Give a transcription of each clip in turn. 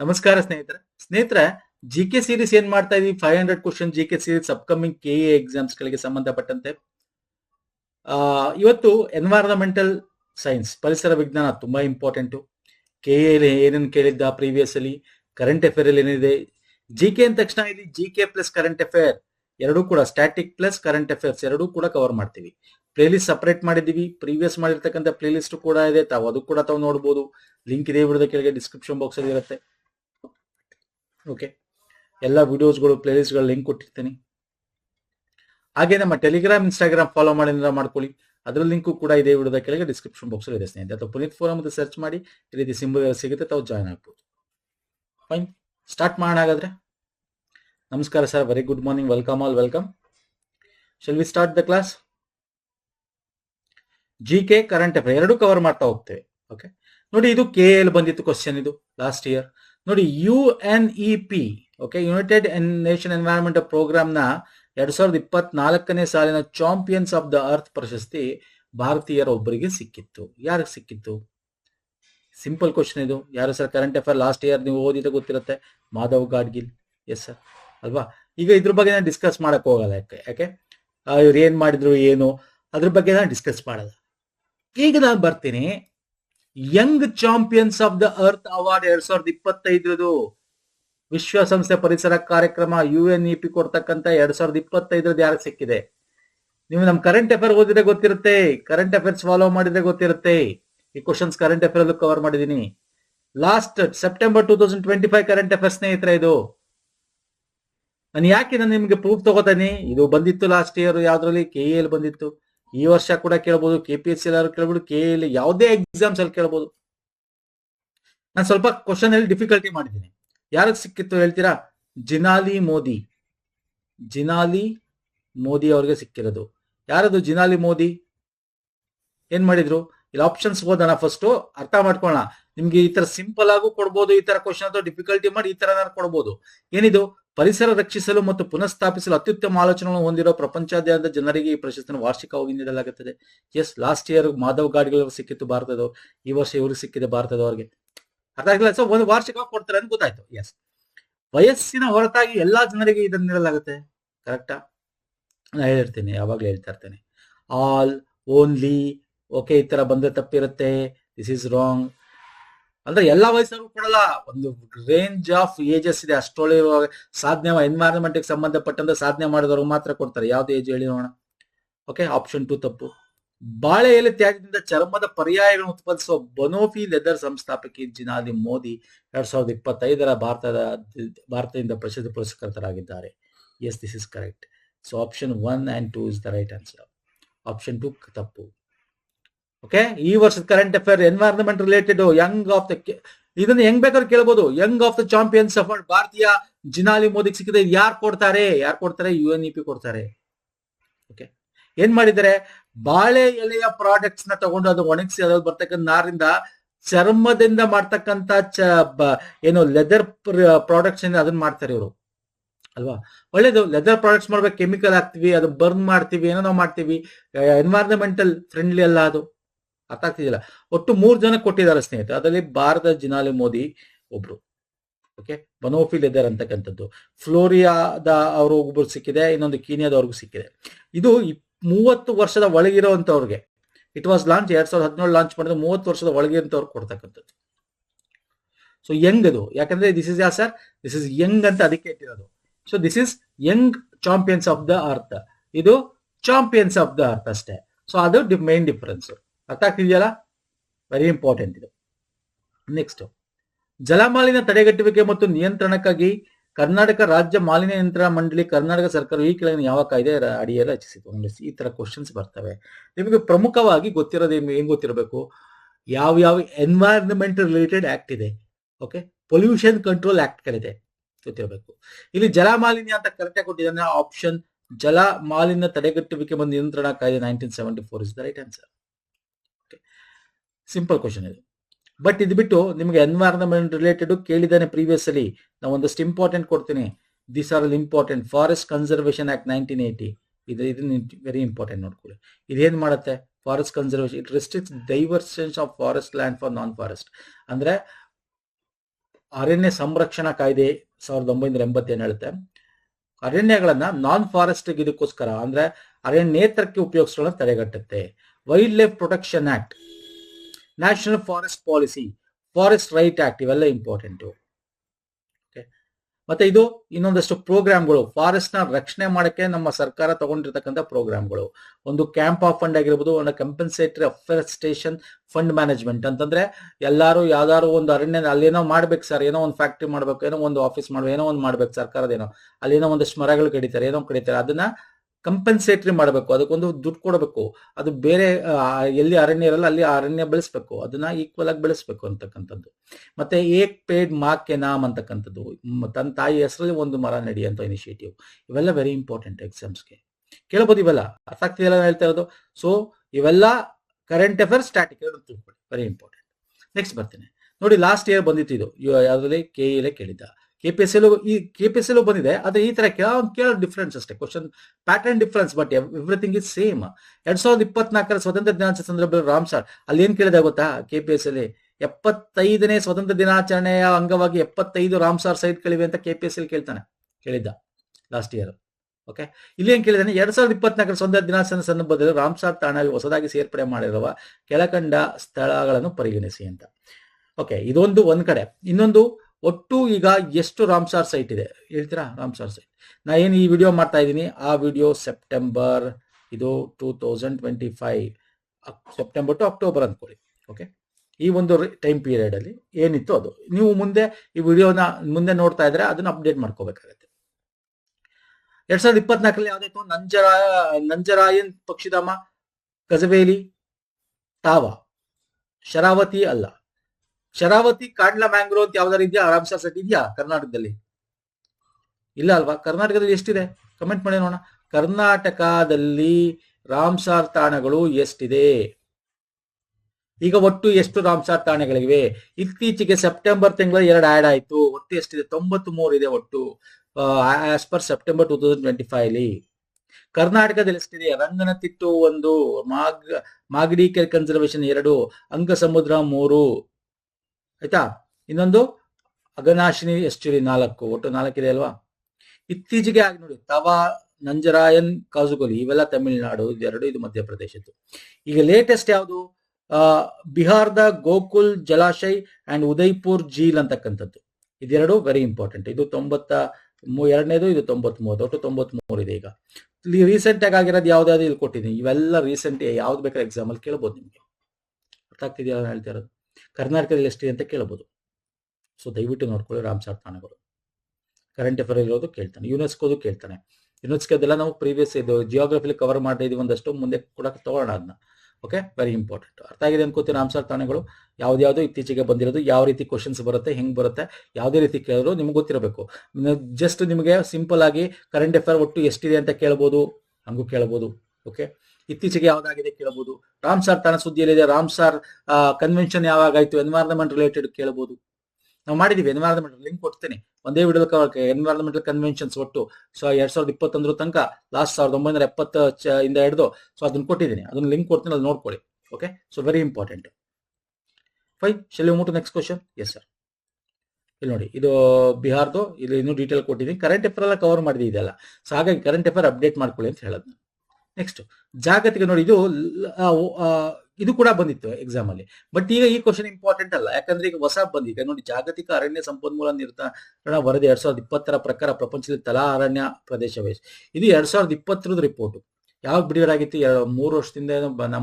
ನಮಸ್ಕಾರ ಸ್ನೇಹಿತರೆ. ಸ್ನೇಹಿತರೆ ಜಿ ಕೆ ಸೀರೀಸ್ ಏನ್ ಮಾಡ್ತಾ ಇದೀವಿ? Five hundred question G K series upcoming K A exams ಗಳಿಗೆ ಸಂಬಂಧಪಟ್ಟಂತೆ. ಆ, ಇವತ್ತು ಎನ್ವೈರನ್ಮೆಂಟಲ್ ಸೈನ್ಸ್ ಪರಿಸರ ವಿಜ್ಞಾನ ತುಂಬಾ ಇಂಪಾರ್ಟೆಂಟು ಕೆ ಎ ಏನೇನು ಕೇಳಿದ್ದ ಪ್ರೀವಿಯಸ್ ಅಲ್ಲಿ? ಕರೆಂಟ್ ಅಫೇರ್ ಅಲ್ಲಿ ಏನಿದೆ? ಜಿ ಕೆ ಅಂದ ತಕ್ಷಣ ಇಲ್ಲಿ G K plus current affair ಎರಡೂ ಕೂಡ ಸ್ಟ್ಯಾಟಿಕ್ ಪ್ಲಸ್ ಕರೆಂಟ್ ಅಫೇರ್ಸ್ ಎರಡೂ ಕೂಡ ಕವರ್ ಮಾಡ್ತೀವಿ. ಪ್ಲೇಲಿಸ್ಟ್ ಸಪರೇಟ್ ಮಾಡಿದೀವಿ ಪ್ರೀವಿಯಸ್ ಮಾಡಿರ್ತಕ್ಕಂಥ ಪ್ಲೇಲಿಸ್ಟ್ ಕೂಡ ಇದೆ. ತಾವು ಅದು ಕೂಡ ತಾವು ನೋಡಬಹುದು ಲಿಂಕ್ ಇದೆ ವಿಡಿಯೋದ ಕೆಳಗೆ ಡಿಸ್ಕ್ರಿಪ್ಷನ್ ಬಾಕ್ಸ್ ಅಲ್ಲಿ ಇರುತ್ತೆ. ಓಕೆ ಎಲ್ಲ ವಿಡಿಯೋಸ್ಗಳು ಪ್ಲೇಲಿಸ್ಟ್ಗಳು ಲಿಂಕ್ ಕೊಟ್ಟಿರ್ತೀನಿ. ಹಾಗೆ ನಮ್ಮ ಟೆಲಿಗ್ರಾಮ್ ಇನ್ಸ್ಟಾಗ್ರಾಮ್ ಫಾಲೋ ಮಾಡಿ ಅಂದ್ರೆ ಮಾಡ್ಕೊಳ್ಳಿ. ಅದರ ಲಿಂಕು ಕೂಡ ಇದೆ ವಿಡಿಯೋದ ಕೆಳಗೆ ಡಿಸ್ಕ್ರಿಪ್ಷನ್ ಬಾಕ್ಸ್ ಇದೆ ಸ್ನೇಹಿತರೆ. ಅಥವಾ ಪುನೀತ್ ಫೋರಮ್ ಅಂತ ಸರ್ಚ್ ಮಾಡಿ, ಈ ರೀತಿ ಸಿಂಬಲ್ ಸಿಗುತ್ತೆ, ತಾವು ಜಾಯ್ನ್ ಆಗ್ಬೋದು. ಫೈನ್ ಸ್ಟಾರ್ಟ್ ಮಾಡೋಣ ಹಾಗಾದ್ರೆ. ನಮಸ್ಕಾರ sir very good morning welcome all welcome shall we start the class G K current affair ಎರಡು ಕವರ್ ಮಾಡ್ತಾ ಹೋಗ್ತೇವೆ. ಓಕೆ ನೋಡಿ, ಇದು ಕೆ ಎಲ್ ಬಂದಿತ್ತು ಕ್ವಶನ್ ಇದು ಲಾಸ್ಟ್ ಇಯರ್ ನೋಡಿ U N E P okay United Nation Environment ಪ್ರೋಗ್ರಾಮ್ನ ಎರಡ್ ಸಾವಿರದ ಇಪ್ಪತ್ನಾಲ್ಕನೇ ಸಾಲಿನ ಚಾಂಪಿಯನ್ಸ್ ಆಫ್ ದ ಅರ್ತ್ ಪ್ರಶಸ್ತಿ ಭಾರತೀಯರ ಒಬ್ಬರಿಗೆ ಸಿಕ್ಕಿತ್ತು. ಯಾರಿಗೆ ಸಿಕ್ಕಿತ್ತು? ಸಿಂಪಲ್ ಕ್ವಶನ್ ಇದು. ಯಾರು sir? Current affair last year ನೀವು ಓದಿದ ಗೊತ್ತಿರುತ್ತೆ. ಮಾಧವ್ ಗಾಡ್ಗಿಲ್. ಎಸ್ ಸರ್ ಅಲ್ವಾ? ಈಗ ಇದ್ರ ಬಗ್ಗೆ ನಾನು ಡಿಸ್ಕಸ್ ಮಾಡಕ್ ಹೋಗಲ್ಲ ಯಾಕೆ? ಯಾಕೆ? ಇವ್ರು ಏನ್ ಮಾಡಿದ್ರು, ಏನು? ಅದ್ರ ಬಗ್ಗೆ ನಾನು ಡಿಸ್ಕಸ್ ಮಾಡಲ್ಲ. ಈಗ ನಾನು ಬರ್ತೀನಿ. Young Champions of the Earth award ಎರಡ್ ಸಾವಿರದ ಇಪ್ಪತ್ತೈದರದು ವಿಶ್ವಸಂಸ್ಥೆ ಪರಿಸರ ಕಾರ್ಯಕ್ರಮ ಯು ಎನ್ ಇ ಪಿ ಕೊಡ್ತಕ್ಕಂತ ಎರಡ್ ಸಾವಿರದ ಇಪ್ಪತ್ತೈದರದ್ದು ಯಾರಿಗೆ ಸಿಕ್ಕಿದೆ? ನೀವು ನಮ್ ಕರೆಂಟ್ ಅಫೇರ್ ಓದಿದ್ರೆ ಗೊತ್ತಿರುತ್ತೆ ಕರೆಂಟ್ ಅಫೇರ್ಸ್ ಫಾಲೋ ಮಾಡಿದ್ರೆ ಗೊತ್ತಿರುತ್ತೆ. ಈ ಕ್ವಶನ್ಸ್ ಕರೆಂಟ್ ಅಫೇರ್ ಅಲ್ಲೂ ಕವರ್ ಮಾಡಿದೀನಿ last September two thousand twenty five current affair ಸ್ನೇಹಿತರೆ ಇದು. ನಾನು ಯಾಕೆ ನಾನು ನಿಮ್ಗೆ ಪ್ರೂಫ್ ತಗೋತಾನೆ? ಇದು ಬಂದಿತ್ತು ಲಾಸ್ಟ್ ಇಯರ್ ಯಾವ್ದ್ರಲ್ಲಿ? ಕೆ ಎಲ್ ಬಂದಿತ್ತು. ಈ ವರ್ಷ ಕೂಡ ಕೇಳ್ಬೋದು ಕೆ ಪಿ ಎಸ್ ಸಿ ಕೇಳ್ಬೋದು ಕೆ ಎಲ್ ಯಾವುದೇ ಎಕ್ಸಾಮ್ಸ್ ಅಲ್ಲಿ ಕೇಳ್ಬೋದು. ನಾನು ಸ್ವಲ್ಪ ಕ್ವಶನ್ ಅಲ್ಲಿ ಡಿಫಿಕಲ್ಟಿ ಮಾಡಿದ್ದೀನಿ. ಯಾರಿಗೆ ಸಿಕ್ಕಿತ್ತು ಹೇಳ್ತೀರಾ? ಜಿನಾಲಿ ಮೋದಿ. ಜಿನಾಲಿ ಮೋದಿ ಅವ್ರಿಗೆ ಸಿಕ್ಕಿರೋದು. ಯಾರದು ಜಿನಾಲಿ ಮೋದಿ? ಏನ್ ಮಾಡಿದ್ರು? ಇಲ್ಲಿ ಆಪ್ಷನ್ಸ್ ಓದೋಣ ಫಸ್ಟ್ ಅರ್ಥ ಮಾಡ್ಕೊಳ್ಳೋಣ ನಿಮ್ಗೆ ಈ ತರ ಸಿಂಪಲ್ ಆಗು ಕೊಡ್ಬೋದು, ಈ ತರ ಕ್ವಶನ್ ಅಥವಾ ಡಿಫಿಕಲ್ಟಿ ಮಾಡಿ ಈ ತರ ಕೊಡ್ಬೋದು. ಏನಿದು? ಪರಿಸರ ರಕ್ಷಿಸಲು ಮತ್ತು ಪುನಃಸ್ಥಾಪಿಸಲು ಅತ್ಯುತ್ತಮ ಆಲೋಚನೆಗಳನ್ನು ಹೊಂದಿರುವ ಪ್ರಪಂಚಾದ್ಯಂತ ಜನರಿಗೆ ಈ ಪ್ರಶಸ್ತಿಯನ್ನು ವಾರ್ಷಿಕವಾಗಿ ನೀಡಲಾಗುತ್ತದೆ. Yes last year Madhav Gadgil ಸಿಕ್ಕಿತ್ತು ಭಾರತದವ್ರು. ಈ ವರ್ಷ ಇವ್ರಿಗೆ ಸಿಕ್ಕಿದೆ ಭಾರತದವ್ರಿಗೆ. ಅರ್ಥ ಆಗಿಲ್ಲ ಸೊ ಒಂದು ವಾರ್ಷಿಕವಾಗಿ ಕೊಡ್ತಾರೆ ಅಂತ ಗೊತ್ತಾಯ್ತು. ಎಸ್ ವಯಸ್ಸಿನ ಹೊರತಾಗಿ ಎಲ್ಲಾ ಜನರಿಗೆ ಇದನ್ನು ನೀಡಲಾಗುತ್ತೆ. ಕರೆಕ್ಟಾ ನಾನು ಹೇಳಿರ್ತೀನಿ ಯಾವಾಗ್ಲೂ ಹೇಳ್ತಾ ಇರ್ತೇನೆ. ಆಲ್ ಓನ್ಲಿ ಓಕೆ ಈ ತರ ಬಂದ್ರೆ ತಪ್ಪಿರುತ್ತೆ. ದಿಸ್ ಇಸ್ ರಾಂಗ್ ಅಂದ್ರೆ ಎಲ್ಲಾ ವಯಸ್ಸಲ್ಲೂ ಕೊಡಲ್ಲ, ಒಂದು ರೇಂಜ್ ಆಫ್ ಏಜಸ್ ಇದೆ. ಅಷ್ಟೊಳ್ಳೆ ಸಾಧನೆ ಎನ್ವೈರನ್ಮೆಂಟ್ ಸಂಬಂಧಪಟ್ಟಂತ ಸಾಧನೆ ಮಾಡಿದವ್ರಿಗೆ ಮಾತ್ರ ಕೊಡ್ತಾರೆ. ಯಾವ್ದು ಏಜ್ ಹೇಳಿ ನೋಡೋಣ. ಓಕೆ ಆಪ್ಷನ್ ಟು ತಪ್ಪು. ಬಾಳೆ ಎಲೆ ತ್ಯಾಗದಿಂದ ಚರ್ಮದ ಪರ್ಯಾಯಗಳನ್ನು ಉತ್ಪಾದಿಸುವ ಬನೋಫಿ ಲೆದರ್ ಸಂಸ್ಥಾಪಕಿ ಜಿನಾದಿ ಮೋದಿ ಎರಡ್ ಸಾವಿರದ ಇಪ್ಪತ್ತೈದರ ಭಾರತದ, ಭಾರತದಿಂದ ಪ್ರಸಿದ್ಧ ಪುರಸ್ಕೃತರಾಗಿದ್ದಾರೆ. Yes this is correct so option one and two is the right answer option two ತಪ್ಪು. ಓಕೆ ಈ ವರ್ಷದ current affair environment related young of the ಇದನ್ನ ಹೆಂಗ್ ಬೇಕಾದ್ರೆ ಕೇಳ್ಬೋದು. Young of the champions of ಭಾರತೀಯ ಜಿನಾಲಿ ಮೋದಿಗೆ ಸಿಕ್ಕಿದೆ ಯಾರು ಕೊಡ್ತಾರೆ? ಯಾರು ಕೊಡ್ತಾರೆ? ಯು ಎನ್ ಇ ಪಿ ಕೊಡ್ತಾರೆ. ಓಕೆ ಏನ್ ಮಾಡಿದ್ದಾರೆ? ಬಾಳೆ ಎಲೆಯ ಪ್ರಾಡಕ್ಟ್ಸ್ನ ತಗೊಂಡು ಅದು ಒಣಗಿಸಿ, ಅದ್ರಲ್ಲಿ ಬರ್ತಕ್ಕಂಥ ನಾರಿಂದ ಚರ್ಮದಿಂದ ಮಾಡ್ತಕ್ಕಂತ ಚ ಏನು ಲೆದರ್ ಪ್ರಾಡಕ್ಟ್ಸ್ ಇಂದ ಅದನ್ನ ಮಾಡ್ತಾರೆ ಇವರು. ಅಲ್ವಾ? ಒಳ್ಳೇದು. ಲೆದರ್ ಪ್ರಾಡಕ್ಟ್ಸ್ ಮಾಡ್ಬೇಕು ಕೆಮಿಕಲ್ ಹಾಕ್ತಿವಿ ಅದು ಬರ್ನ್ ಮಾಡ್ತೀವಿ, ಏನೋ ನಾವು ಮಾಡ್ತೀವಿ. ಎನ್ವೈರನ್ಮೆಂಟಲ್ ಫ್ರೆಂಡ್ಲಿ ಅಲ್ಲ ಅದು. ಅರ್ಥ ಆಗ್ತಿದಿಲ್ಲ ಒಟ್ಟು ಮೂರು ಜನ ಕೊಟ್ಟಿದ್ದಾರೆ ಸ್ನೇಹಿತರೆ. ಅದರಲ್ಲಿ ಭಾರತ ಜಿನಾಲಿ ಮೋದಿ ಒಬ್ರು. ಓಕೆ? ಬನೋಫಿ ಲೆದರ್ ಅಂತಕ್ಕಂಥದ್ದು. ಫ್ಲೋರಿಯಾದ ಅವರು ಒಬ್ಬರು ಸಿಕ್ಕಿದೆ, ಇನ್ನೊಂದು ಕೀನಿಯಾದವ್ರಿಗೂ ಸಿಕ್ಕಿದೆ. ಇದು ಮೂವತ್ತು ವರ್ಷದ ಒಳಗಿರೋಂಥವ್ರಿಗೆ. ಇಟ್ ವಾಸ್ ಲಾಂಚ್ ಎರಡ್ ಸಾವಿರದ ಹದಿನೇಳು ಲಾಂಚ್ ಮಾಡಿದ್ರೆ ಮೂವತ್ತು ವರ್ಷದ ಒಳಗಿರೋಂಥವ್ರು ಕೊಡ್ತಕ್ಕಂಥದ್ದು. ಸೊ ಯಂಗ್ ಅದು. ಯಾಕಂದ್ರೆ this is ya sir this is young ಅಂತ ಅದಕ್ಕೆ ಇಟ್ಟಿರೋದು. So this is young champions of the earth ಇದು ಚಾಂಪಿಯನ್ಸ್ ಆಫ್ ದ ಅರ್ಥ ಅಷ್ಟೇ. ಸೊ ಅದು ಮೈನ್ ಡಿಫರೆನ್ಸ್ ಅರ್ಥ ಆಗ್ತಿದೆಯಲ್ಲ ವೆರಿ ಇಂಪಾರ್ಟೆಂಟ್ ಇದು. ನೆಕ್ಸ್ಟ್ ಜಲಮಾಲಿನ್ಯ ತಡೆಗಟ್ಟುವಿಕೆ ಮತ್ತು ನಿಯಂತ್ರಣಕ್ಕಾಗಿ ಕರ್ನಾಟಕ ರಾಜ್ಯ ಮಾಲಿನ್ಯ ನಿಯಂತ್ರಣ ಮಂಡಳಿ, ಕರ್ನಾಟಕ ಸರ್ಕಾರ ಈ ಕೆಳಗಿನ ಯಾವ ಕಾಯ್ದೆ ಅಡಿಯಲ್ಲಿ ರಚಿಸಿತು ಈ ತರ ಕ್ವಶನ್ಸ್ ಬರ್ತವೆ. ನಿಮಗೆ ಪ್ರಮುಖವಾಗಿ ಗೊತ್ತಿರೋದು ಏನು ಏನ್ ಗೊತ್ತಿರಬೇಕು? ಯಾವ ಯಾವ ಎನ್ವೈರನ್ಮೆಂಟ್ ರಿಲೇಟೆಡ್ ಆಕ್ಟ್ ಇದೆ? ಓಕೆ ಪೊಲ್ಯೂಷನ್ ಕಂಟ್ರೋಲ್ ಆಕ್ಟ್ ಗಳಿದೆ. ಗೊತ್ತಿರಬೇಕು. ಇಲ್ಲಿ ಜಲ ಮಾಲಿನ್ಯ ಅಂತ ಕರೆಕ್ಟ್ ಕೊಟ್ಟಿದ್ದಾನೆ. ಆಪ್ಷನ್ ಜಲ ಮಾಲಿನ್ಯ ತಡೆಗಟ್ಟುವಿಕೆ ಮತ್ತು ನಿಯಂತ್ರಣ ಕಾಯ್ದೆ nineteen seventy four is the right answer simple question ಇದು. ಬಟ್ ಇದು ಬಿಟ್ಟು ನಿಮಗೆ ಎನ್ವೈರನ್ಮೆಂಟ್ ರಿಲೇಟೆಡ್ ಕೇಳಿದ್ದಾನೆ ಪ್ರೀವಿಯಸ್ ಅಲ್ಲಿ. ನಾವು ಒಂದಷ್ಟು ಇಂಪಾರ್ಟೆಂಟ್ ಕೊಡ್ತೀನಿ. This are important forest conservation act nineteen eighty ಇದು ಇದನ್ನ ವೆರಿ ಇಂಪಾರ್ಟೆಂಟ್ ನೋಡ್ಕೊಳ್ಳಿ. ಇದೇನು ಮಾಡುತ್ತೆ? Forest conservation it restrict diversions of forest land for non forest ಅಂದ್ರೆ ಅರಣ್ಯ ಸಂರಕ್ಷಣಾ ಕಾಯ್ದೆ ಸಾವಿರದ ಒಂಬೈನೂರ ಎಂಬತ್ತೇನು ಹೇಳುತ್ತೆ? ಅರಣ್ಯಗಳನ್ನ ನಾನ್ ಫಾರೆಸ್ಟ್ ಇದಕ್ಕೋಸ್ಕರ, ಅಂದ್ರೆ ಅರಣ್ಯೇತರಕ್ಕೆ ಉಪಯೋಗಿಸೋಣ ತಡೆಗಟ್ಟುತ್ತೆ. Wildlife protection act national forest policy forest right act ಇವೆಲ್ಲ ಇಂಪಾರ್ಟೆಂಟು ಮತ್ತೆ ಇದು ಇನ್ನೊಂದಷ್ಟು ಪ್ರೋಗ್ರಾಮ್ಗಳು ಫಾರೆಸ್ಟ್ ರಕ್ಷಣೆ ಮಾಡಕ್ಕೆ ನಮ್ಮ ಸರ್ಕಾರ ತಗೊಂಡಿರ್ತಕ್ಕಂಥ ಪ್ರೋಗ್ರಾಮ್ಗಳು ಒಂದು ಕ್ಯಾಂಪ್ ಆಫ್ ಫಂಡ್ ಆಗಿರ್ಬೋದು, ಒಂದು ಕಂಪನ್ಸೇಟರಿ ಅಫೆಸ್ಟೇಷನ್ ಫಂಡ್ ಮ್ಯಾನೇಜ್ಮೆಂಟ್ ಅಂತಂದ್ರೆ ಎಲ್ಲಾರು ಯಾವ್ದಾದ್ರು ಒಂದು ಅರಣ್ಯ ಅಲ್ಲೇನೋ ಮಾಡ್ಬೇಕು ಸರ್ ಏನೋ ಒಂದು ಫ್ಯಾಕ್ಟ್ರಿ ಮಾಡ್ಬೇಕು, ಏನೋ ಒಂದು ಆಫೀಸ್ ಮಾಡ್ಬೇಕು, ಏನೋ ಒಂದು ಮಾಡ್ಬೇಕು ಸರ್ಕಾರದೇನೋ. ಅಲ್ಲೇನೋ ಒಂದಷ್ಟು ಮರಗಳು ಕಡಿತಾರೆ, ಏನೋ ಕಡಿತಾರೆ. ಅದನ್ನ ಕಂಪನ್ಸೇಟರಿ ಮಾಡಬೇಕು, ಅದಕ್ಕೊಂದು ದುಡ್ಡು ಕೊಡಬೇಕು, ಅದು ಬೇರೆ ಎಲ್ಲಿ ಅರಣ್ಯ ಇರಲ್ಲ ಅಲ್ಲಿ ಅರಣ್ಯ ಬೆಳೆಸ್ಬೇಕು, ಅದನ್ನ ಈಕ್ವಲ್ ಆಗಿ ಬೆಳೆಸ್ಬೇಕು ಅಂತಕ್ಕಂಥದ್ದು. ಮತ್ತೆ ಏಕ್ ಪೇಡ್ ಮಾಕೆ ನಾಮ್ ಅಂತಕ್ಕಂಥದ್ದು ತನ್ನ ತಾಯಿ ಹೆಸರಲ್ಲಿ ಒಂದು ಮರ ನಡೆಯುವಂತ ಇನಿಷಿಯೇಟಿವ್ ಇವೆಲ್ಲ ವೆರಿ ಇಂಪಾರ್ಟೆಂಟ್ ಎಕ್ಸಾಮ್ಸ್ಗೆ ಕೇಳ್ಬೋದು ಇವೆಲ್ಲ, ಅರ್ಥ ಆಗ್ತಿದೆಯಲ್ಲ ಹೇಳ್ತಾ ಇರೋದು? ಸೊ ಇವೆಲ್ಲ ಕರೆಂಟ್ ಅಫೇರ್ ಸ್ಟ್ಯಾಟಿಕ್ ಎರಡು ತಿಳ್ಕೊಳ್ಳಿ ವೆರಿ ಇಂಪಾರ್ಟೆಂಟ್ ನೆಕ್ಸ್ಟ್ ಬರ್ತೀನಿ. ನೋಡಿ ಲಾಸ್ಟ್ ಇಯರ್ ಬಂದಿತ್ತು ಇದು ಯಾವುದರಲ್ಲಿ ಕೆ ಎಲೆ ಕೇಳಿದ್ದ. ಕೆ ಪಿ ಎಸ್ ಎಲ್ ಈ ಕೆ ಪಿ ಎಸ್ ಎಲ್ ಬಂದಿದೆ, ಆದ್ರೆ ಈ ತರ ಕೆಲವೊಂದು ಕೇಳೋ ಡಿಫ್ರೆನ್ಸ್ ಅಷ್ಟೇ. Question pattern difference but everything is same ಎರಡ್ ಸಾವಿರದ ಇಪ್ಪತ್ನಾಲ್ಕರ ಸ್ವತಂತ್ರ ದಿನಾಚರಣೆ ಸಂದರ್ಭದಲ್ಲಿ ರಾಮ್ ಸರ್ ಅಲ್ಲಿ ಏನ್ ಕೇಳಿದೆ ಗೊತ್ತಾ? ಕೆ ಪಿ ಎಸ್ ಅಲ್ಲಿ ಎಪ್ಪತ್ತೈದನೇ ಸ್ವತಂತ್ರ ದಿನಾಚರಣೆಯ ಅಂಗವಾಗಿ ಎಪ್ಪತ್ತೈದು ರಾಮ್ ಸಾರ್ ಸೈಟ್ಗಳಿವೆ ಅಂತ ಕೆ ಪಿ ಎಸ್ ಎಲ್ ಕೇಳ್ತಾನೆ, ಕೇಳಿದ್ದ ಲಾಸ್ಟ್ ಇಯರ್ ಓಕೆ ಇಲ್ಲಿ ಏನ್ ಕೇಳಿದಾನೆ? ಎರಡ್ ಸಾವಿರದ ಇಪ್ಪತ್ನಾಲ್ಕರ ಸ್ವತಂತ್ರ ದಿನಾಚರಣೆ ಸಂದರ್ಭದಲ್ಲಿ ರಾಮ್ ಸಾರ್ ತಾಣವಿ ಹೊಸದಾಗಿ ಸೇರ್ಪಡೆ ಮಾಡಿರುವ ಕೆಳಕಂಡ ಸ್ಥಳಗಳನ್ನು ಪರಿಗಣಿಸಿ ಅಂತ. ಓಕೆ ಇದೊಂದು ಒಂದ್ ಕಡೆ. ಇನ್ನೊಂದು ಒಟ್ಟು ಈಗ ಎಷ್ಟು ರಾಮ್ಸಾರ್ ಸೈಟ್ ಇದೆ? ಹೇಳ್ತೀರಾ? ರಾಮ್ಸಾರ್ ಸೈಟ್. ನಾ ಏನು ಈ ವಿಡಿಯೋ ಮಾಡ್ತಾ ಇದ್ದೀನಿ? ಆ ವಿಡಿಯೋ ಸೆಪ್ಟೆಂಬರ್ ಇದು two thousand twenty five September to October ಅಂದ್ಕೊಳ್ಳಿ ಓಕೆ ಈ ಒಂದು ಟೈಮ್ ಪೀರಿಯಡ್ ಅಲ್ಲಿ ಏನಿತ್ತು ಅದು. ನೀವು ಮುಂದೆ ಈ ವಿಡಿಯೋನ ಮುಂದೆ ನೋಡ್ತಾ ಇದ್ರೆ ಅದನ್ನ ಅಪ್ಡೇಟ್ ಮಾಡ್ಕೋಬೇಕಾಗತ್ತೆ. ಎರಡ್ ಸಾವಿರದ ಇಪ್ಪತ್ನಾಲ್ಕರಲ್ಲಿ ಯಾವ್ದಾಯ್ತು? ನಂಜರ, ನಂಜರಾಯನ್ ಪಕ್ಷಿಧಾಮ ಕಜವೇಲಿ ತಾವ, ಶರಾವತಿ ಅಲ್ಲ. ಶರಾವತಿ, ಕಾಡ್ಲಾ ಮ್ಯಾಂಗ್ರೋ ಅಂತ ಯಾವ್ದಾರು ಇದೆಯಾ? ರಾಮ್ಸರ್ ಸೆಟ್ ಇದೆಯಾ ಕರ್ನಾಟಕದಲ್ಲಿ? ಇಲ್ಲ ಅಲ್ವಾ? ಕರ್ನಾಟಕದಲ್ಲಿ ಎಷ್ಟಿದೆ? ಕಮೆಂಟ್ ಮಾಡಿ ನೋಡೋಣ. ಕರ್ನಾಟಕದಲ್ಲಿ ರಾಮ್ಸಾರ್ ತಾಣಗಳು ಎಷ್ಟಿದೆ? ಈಗ ಒಟ್ಟು ಎಷ್ಟು ರಾಮ್ಸಾರ್ ತಾಣಗಳಿವೆ? ಇತ್ತೀಚೆಗೆ ಸೆಪ್ಟೆಂಬರ್ ತಿಂಗಳ ಎರಡು ಆ್ಯಡ್ ಆಯ್ತು. ಒಟ್ಟು ಎಷ್ಟಿದೆ? ತೊಂಬತ್ತು ಮೂರು ಇದೆ ಒಟ್ಟು. As per September two thousand twenty five ಅಲ್ಲಿ. ಕರ್ನಾಟಕದಲ್ಲಿ ಎಷ್ಟಿದೆ? ರಂಗನತಿಟ್ಟು ಒಂದು, ಮಾಗ್, ಮಾಗಡಿ ಕನ್ಸರ್ವೇಶನ್ ಎರಡು ಅಂಕ ಸಮುದ್ರ ಮೂರು. ಆಯ್ತಾ? ಇನ್ನೊಂದು ಅಗನಾಶಿನಿ ಎಸ್ಟುರಿ ನಾಲ್ಕು, ಒಟ್ಟು ನಾಲ್ಕಿದೆ ಅಲ್ವಾ? ಇತ್ತೀಚೆಗೆ ಆಗಿ ನೋಡಿ, ತವಾ, ನಂಜರಾಯನ್, ಕಾಜುಗೋಲಿ, ಇವೆಲ್ಲ ತಮಿಳುನಾಡು ಇದೆರಡು ಇದು ಮಧ್ಯಪ್ರದೇಶದ್ದು. ಈಗ ಲೇಟೆಸ್ಟ್ ಯಾವುದು? ಬಿಹಾರದ ಗೋಕುಲ್, ಜಲಾಶಯ್ ಅಂಡ್ ಉದಯ್ಪುರ್ ಜೀಲ್ ಅಂತಕ್ಕಂಥದ್ದು. ಇದೆರಡು ವೆರಿ ಇಂಪಾರ್ಟೆಂಟ್ ಇದು ತೊಂಬತ್ತ ಎರಡನೇದು, ಇದು ತೊಂಬತ್ ಮೂವತ್ತು ಒಟ್ಟು ತೊಂಬತ್ ಮೂರು ಇದೆ ಈಗ. ರೀಸೆಂಟ್ ಆಗಿ ಆಗಿರೋದು ಯಾವ್ದಾದ್ರು ಇಲ್ಲಿ ಕೊಟ್ಟಿದ್ದೀನಿ. ಇವೆಲ್ಲ ರೀಸೆಂಟ್ ಯಾವ್ದು ಬೇಕಾದ್ರೆ ಎಕ್ಸಾಮ್ ಅಲ್ಲಿ ಕೇಳ್ಬೋದು ನಿಮ್ಗೆ. ಅರ್ಥ ಆಗ್ತಿದೆಯಾ ಹೇಳ್ತಾ ಇರೋದು ಕರ್ನಾಟಕದಲ್ಲಿ ಎಷ್ಟಿದೆ ಅಂತ ಕೇಳಬಹುದು. ಸೊ ದಯವಿಟ್ಟು ನೋಡ್ಕೊಳ್ಳಿ ರಾಮ್ಸಾರ್ ತಾಣಗಳು. ಕರೆಂಟ್ ಅಫೇರ್ ಇರೋದು ಕೇಳ್ತಾನೆ. ಯುನೆಸ್ಕೋದು ಕೇಳ್ತಾನೆ. ಯುನೆಸ್ಕೋದೆಲ್ಲ ನಾವು ಪ್ರೀವಿಯಸ್ ಇದು ಜಿಯೋಗ್ರಫಿಲಿ ಕವರ್ ಮಾಡ್ತಾ ಇದೀವಿ ಒಂದಷ್ಟು, ಮುಂದೆ ಕೂಡ ತಗೋಣ ಅದನ್ನ ಓಕೆ ವೆರಿ ಇಂಪಾರ್ಟೆಂಟ್ ಅರ್ಥ ಆಗಿದೆ ಅನ್ಕೋತೀನಿ ರಾಮ್ಸಾರ್ ತಾಣಗಳು? ಯಾವ್ದು ಇತ್ತೀಚೆಗೆ ಬಂದಿರೋದು, ಯಾವ ರೀತಿ ಕ್ವಶನ್ಸ್ ಬರುತ್ತೆ, ಹೆಂಗ್ ಬರುತ್ತೆ, ಯಾವುದೇ ರೀತಿ ಕೇಳಿದ್ರು ನಿಮ್ಗೆ ಗೊತ್ತಿರಬೇಕು. ಜಸ್ಟ್ ನಿಮಗೆ ಸಿಂಪಲ್ ಆಗಿ ಕರೆಂಟ್ ಅಫೇರ್ ಒಟ್ಟು ಎಷ್ಟಿದೆ ಅಂತ ಕೇಳ್ಬೋದು? ಹಂಗೂ ಕೇಳ್ಬೋದು. ಓಕೆ ಇತ್ತೀಚೆಗೆ ಯಾವ್ದಾಗಿದೆ ಕೇಳಬಹುದು. ರಾಮ್ಸಾರ್ ತನ್ನ ಸುದ್ದಿಯಲ್ಲಿದೆ ರಾಮ್ಸಾರ್ ಕನ್ವೆನ್ಷನ್ ಯಾವಾಗ ಆಯ್ತು ಎನ್ವೈರನ್ಮೆಂಟ್ ರಿಲೇಟೆಡ್ ಕೇಳಬಹುದು. ನಾವು ಮಾಡಿದೀವಿ ಎನ್ವೈರನ್ಮೆಂಟ್ ಲಿಂಕ್ ಕೊಡ್ತೇನೆ. ಒಂದೇ ವಿಡಿಯೋ ಎನ್ವೈರನ್ಮೆಂಟಲ್ ಕನ್ವೆನ್ಷನ್ಸ್ ಒಟ್ಟು, ಸೊ, ಎರಡ್ ಸಾವಿರದ ಇಪ್ಪತ್ತೊಂದರ ತನಕ ಲಾಸ್ಟ್ ಸಾವಿರದ ಒಂಬೈನೂರ ಎಪ್ಪತ್ತ ಇಂದ ಹಿಡಿದು, ಸೊ, ಅದನ್ನ ಕೊಟ್ಟಿದ್ದೀನಿ. ಅದನ್ನ ಲಿಂಕ್ ಕೊಡ್ತೀನಿ ಅದು ನೋಡ್ಕೊಳ್ಳಿ. Okay so very important fine shall move to next question yes sir ಇಲ್ಲಿ ನೋಡಿ, ಇದು ಬಿಹಾರ್ದು, ಇಲ್ಲಿ ಇನ್ನೂ ಡೀಟೇಲ್ ಕೊಟ್ಟಿದ್ದೀನಿ. ಕರೆಂಟ್ ಅಫೇರ್ ಎಲ್ಲ ಕವರ್ ಮಾಡಿದೆ ಇದೆಲ್ಲ. ಸೊ ಹಾಗಾಗಿ ಕರೆಂಟ್ ಅಫೇರ್ ಅಪ್ಡೇಟ್ ಮಾಡ್ಕೊಳ್ಳಿ ಅಂತ ಹೇಳೋದು ನೆಕ್ಸ್ಟ್ ಜಾಗತಿಕ ನೋಡಿ, ಇದು ಇದು ಕೂಡ ಬಂದಿತ್ತು ಎಕ್ಸಾಮ್ ಅಲ್ಲಿ. ಬಟ್ ಈಗ ಈ ಕ್ವಶನ್ ಇಂಪಾರ್ಟೆಂಟ್ ಅಲ್ಲ. ಯಾಕಂದ್ರೆ ಈಗ ಹೊಸ ಬಂದಿದೆ. ನೋಡಿ, ಜಾಗತಿಕ ಅರಣ್ಯ ಸಂಪನ್ಮೂಲ ನಿರ್ಧಾರ ವರದಿ ಎರಡ್ ಸಾವಿರದ ಇಪ್ಪತ್ತರ ಪ್ರಕಾರ ಪ್ರಪಂಚದಲ್ಲಿ ತಲಾ ಅರಣ್ಯ ಪ್ರದೇಶವೇ. ಇದು ಎರಡ್ ಸಾವಿರದ ಇಪ್ಪತ್ತರದ್ದು ರಿಪೋರ್ಟ್ ಯಾವಾಗ ಬಿಡುಗಡೆ ಆಗಿತ್ತು? ಮೂರು ವರ್ಷದಿಂದ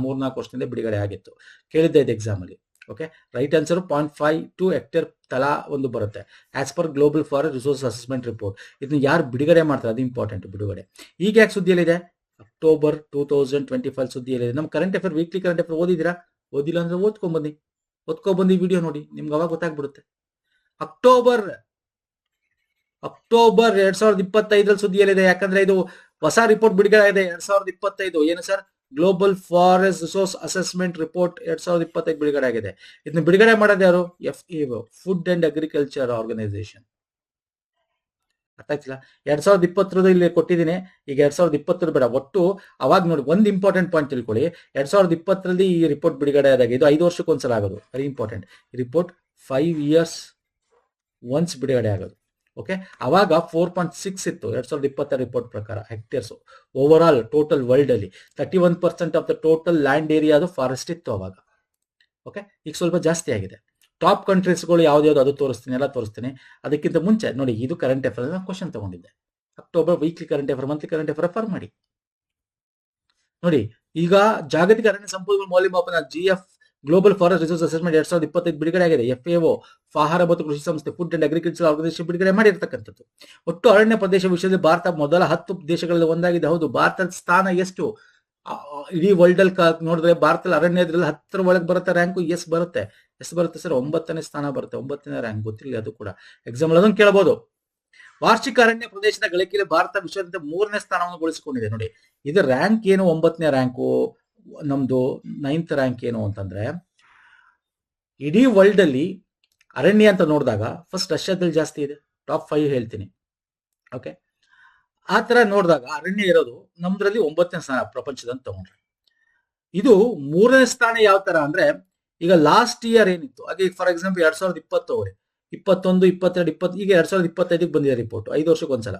ಮೂರ್, ನಾಲ್ಕು ವರ್ಷದಿಂದ ಬಿಡುಗಡೆ ಆಗಿತ್ತು. ಕೇಳಿದ್ದೆ ಇದು ಎಕ್ಸಾಮ್ ಅಲ್ಲಿ. Okay right answer point five two hectare ತಲಾ ಒಂದು ಬರುತ್ತೆ. As per global forest resource assessment report ಇದನ್ನ ಯಾರು ಬಿಡುಗಡೆ ಮಾಡ್ತಾರೆ? ಅದು ಇಂಪಾರ್ಟೆಂಟ್ ಬಿಡುಗಡೆ. ಈಗ ಯಾಕೆ ಸುದ್ದಿಯಲ್ಲಿದೆ? October two thousand twenty five ಸುದ್ದಿಯಲ್ಲಿದೆ ನಮ್ಮ current affair weekly current affair ಓದಿದ್ದೀರಾ? ಓದಿಲ್ಲ ಅಂದ್ರೆ ಓದ್ಕೊಂಬನ್ನಿ ಬನ್ನಿ. ಓದ್ಕೊಂಡ್ ಬಂದು ವಿಡಿಯೋ ನೋಡಿ. ನಿಮ್ಗೆ ಅವಾಗ ಗೊತ್ತಾಗ್ಬಿಡುತ್ತೆ. ಅಕ್ಟೋಬರ್ ಅಕ್ಟೋಬರ್ ಎರಡ್ ಸಾವಿರದ ಇಪ್ಪತ್ತೈದರಲ್ಲಿ ಸುದ್ದಿಯಲ್ಲಿದೆ ಯಾಕಂದ್ರೆ ಇದು ಹೊಸ ರಿಪೋರ್ಟ್ ಬಿಡುಗಡೆ ಆಗಿದೆ ಎರಡ್ ಸಾವಿರದ ಇಪ್ಪತ್ತೈದು. ಏನು sir? Global forest resource assessment report ಎರಡ್ ಸಾವಿರದ ಇಪ್ಪತ್ತೈದು ಬಿಡುಗಡೆ ಆಗಿದೆ. ಇದನ್ನ ಬಿಡುಗಡೆ ಮಾಡೋದು ಯಾರು? F E food and agriculture organization ಅರ್ಥ ಎರಡ್ ಸಾವಿರದ ಇಪ್ಪತ್ತರದ್ದು ಇಲ್ಲಿ ಕೊಟ್ಟಿದ್ದೀನಿ. ಈಗ ಎರಡ್ ಸಾವಿರದ ಇಪ್ಪತ್ತರ ಬೇಡ, ಒಟ್ಟು ಅವಾಗ ನೋಡಿ ಒಂದು ಇಂಪಾರ್ಟೆಂಟ್ ಪಾಯಿಂಟ್ ತಿಳ್ಕೊಳ್ಳಿ. ಎರಡ್ ಸಾವಿರದ ಇಪ್ಪತ್ತರಲ್ಲಿ ಈ ರಿಪೋರ್ಟ್ ಬಿಡುಗಡೆ ಆದಾಗ ಇದು ಐದು ವರ್ಷಕ್ಕೆ ಒಂದ್ಸಲ ಆಗೋದು very important report five years once ಬಿಡುಗಡೆ ಆಗೋದು ಓಕೆ ಅವಾಗ ಫೋರ್ ಪಾಯಿಂಟ್ ಸಿಕ್ಸ್ ಇತ್ತು, ಎರಡ್ ಸಾವಿರದ ಇಪ್ಪತ್ತರ ರಿಪೋರ್ಟ್ ಪ್ರಕಾರ hectares over all total world ಅಲ್ಲಿ thirty one percent of the total land area ಅದು ಫಾರೆಸ್ಟ್ ಇತ್ತು ಅವಾಗ ಓಕೆ ಈಗ ಸ್ವಲ್ಪ ಜಾಸ್ತಿ ಆಗಿದೆ. ಟಾಪ್ ಕಂಟ್ರೀಸ್ಗಳು ಯಾವ್ದು ಅದು ತೋರಿಸ್ತೀನಿ, ಎಲ್ಲ ತೋರಿಸ್ತೀನಿ. ಅದಕ್ಕಿಂತ ಮುಂಚೆ ನೋಡಿ, ಇದು ಕರೆಂಟ್ ಅಫೇರ್ ಕ್ವಶನ್ ತಗೊಂಡಿದ್ದೆ. October weekly current affair monthly current affair refer ಮಾಡಿ. ನೋಡಿ, ಈಗ ಜಾಗತಿಕ ಅರಣ್ಯ ಸಂಪೂರ್ಣ ಮೌಲ್ಯಮಾಪನ G F global forest resource assessment ಎರಡ್ ಸಾವಿರದ ಇಪ್ಪತ್ತೈದು ಬಿಡುಗಡೆ ಆಗಿದೆ. ಎಫ್ ಎಒ ಆಹಾರ ಮತ್ತು ಕೃಷಿ ಸಂಸ್ಥೆ ಫುಡ್ ಅಂಡ್ ಅಗ್ರಿಕಲ್ಚರ್ ಆರ್ಗನೈಸೇಷನ್ ಬಿಡುಗಡೆ ಮಾಡಿರ್ತಕ್ಕಂಥದ್ದು. ಒಟ್ಟು ಅರಣ್ಯ ಪ್ರದೇಶ ವಿಷಯದಲ್ಲಿ ಭಾರತ ಮೊದಲ ಹತ್ತು ದೇಶಗಳಲ್ಲಿ ಒಂದಾಗಿದೆ. ಹೌದು, ಭಾರತದ ಸ್ಥಾನ ಎಷ್ಟು? ಇಡೀ ವರ್ಲ್ಡ್ ಅಲ್ಲಿ ನೋಡಿದ್ರೆ ಭಾರತದಲ್ಲಿ ಅರಣ್ಯದ್ರಲ್ಲಿ ಹತ್ತರ ಒಳಗೆ ಬರುತ್ತೆ ರ್ಯಾಂಕು ಎಸ್ ಬರುತ್ತೆ. ಎಸ್ ಬರುತ್ತೆ ಸರ್ ಒಂಬತ್ತನೇ ಸ್ಥಾನ ಬರುತ್ತೆ. ಒಂಬತ್ತನೇ ರ್ಯಾಂಕ್ ಗೊತ್ತಿಲ್ಲ ಅದು ಕೂಡ. ಎಕ್ಸಾಂಪಲ್ ಅದನ್ನು ಕೇಳಬಹುದು ವಾರ್ಷಿಕ ಅರಣ್ಯ ಪ್ರದೇಶದ ಗಳಿಕೆಯಲ್ಲಿ ಭಾರತ ವಿಶ್ವದಿಂದ ಮೂರನೇ ಸ್ಥಾನವನ್ನು ಗಳಿಸಿಕೊಂಡಿದೆ. ನೋಡಿ, ಇದು ರ್ಯಾಂಕ್ ಏನು? ಒಂಬತ್ತನೇ ರ್ಯಾಂಕು ನಮ್ದು ನೈನ್ತ್ ರ್ಯಾಂಕ್ ಏನು ಅಂತಂದ್ರೆ, ಇಡೀ ವರ್ಲ್ಡ್ ಅಲ್ಲಿ ಅರಣ್ಯ ಅಂತ ನೋಡಿದಾಗ ಫಸ್ಟ್ ರಷ್ಯಾದಲ್ಲಿ ಜಾಸ್ತಿ ಇದೆ. ಟಾಪ್ ಫೈವ್ ಹೇಳ್ತೀನಿ. ಓಕೆ ಆ ತರ ನೋಡಿದಾಗ ಅರಣ್ಯ ಇರೋದು ನಮ್ದ್ರಲ್ಲಿ ಒಂಬತ್ತನೇ ಸ್ಥಾನ ಪ್ರಪಂಚದಂತ ತಗೊಂಡ್ರೆ. ಇದು ಮೂರನೇ ಸ್ಥಾನ ಯಾವ ತರ ಅಂದ್ರೆ ಈಗ ಲಾಸ್ಟ್ ಇಯರ್ ಏನಿತ್ತು, ಹಾಗೆ ಫಾರ್ ಎಕ್ಸಾಂಪಲ್ ಎರಡ್ ಸಾವಿರದ ಇಪ್ಪತ್ತು ಇಪ್ಪತ್ತೊಂದು, ಇಪ್ಪತ್ತೆರಡು, ಇಪ್ಪತ್ತು, ಈಗ ಎರಡ್ ಸಾವಿರದ ಇಪ್ಪತ್ತೈದಕ್ಕೆ ಬಂದಿದೆ ರಿಪೋರ್ಟ್ ಐದು ವರ್ಷಕ್ಕೆ ಒಂದ್ಸಲ.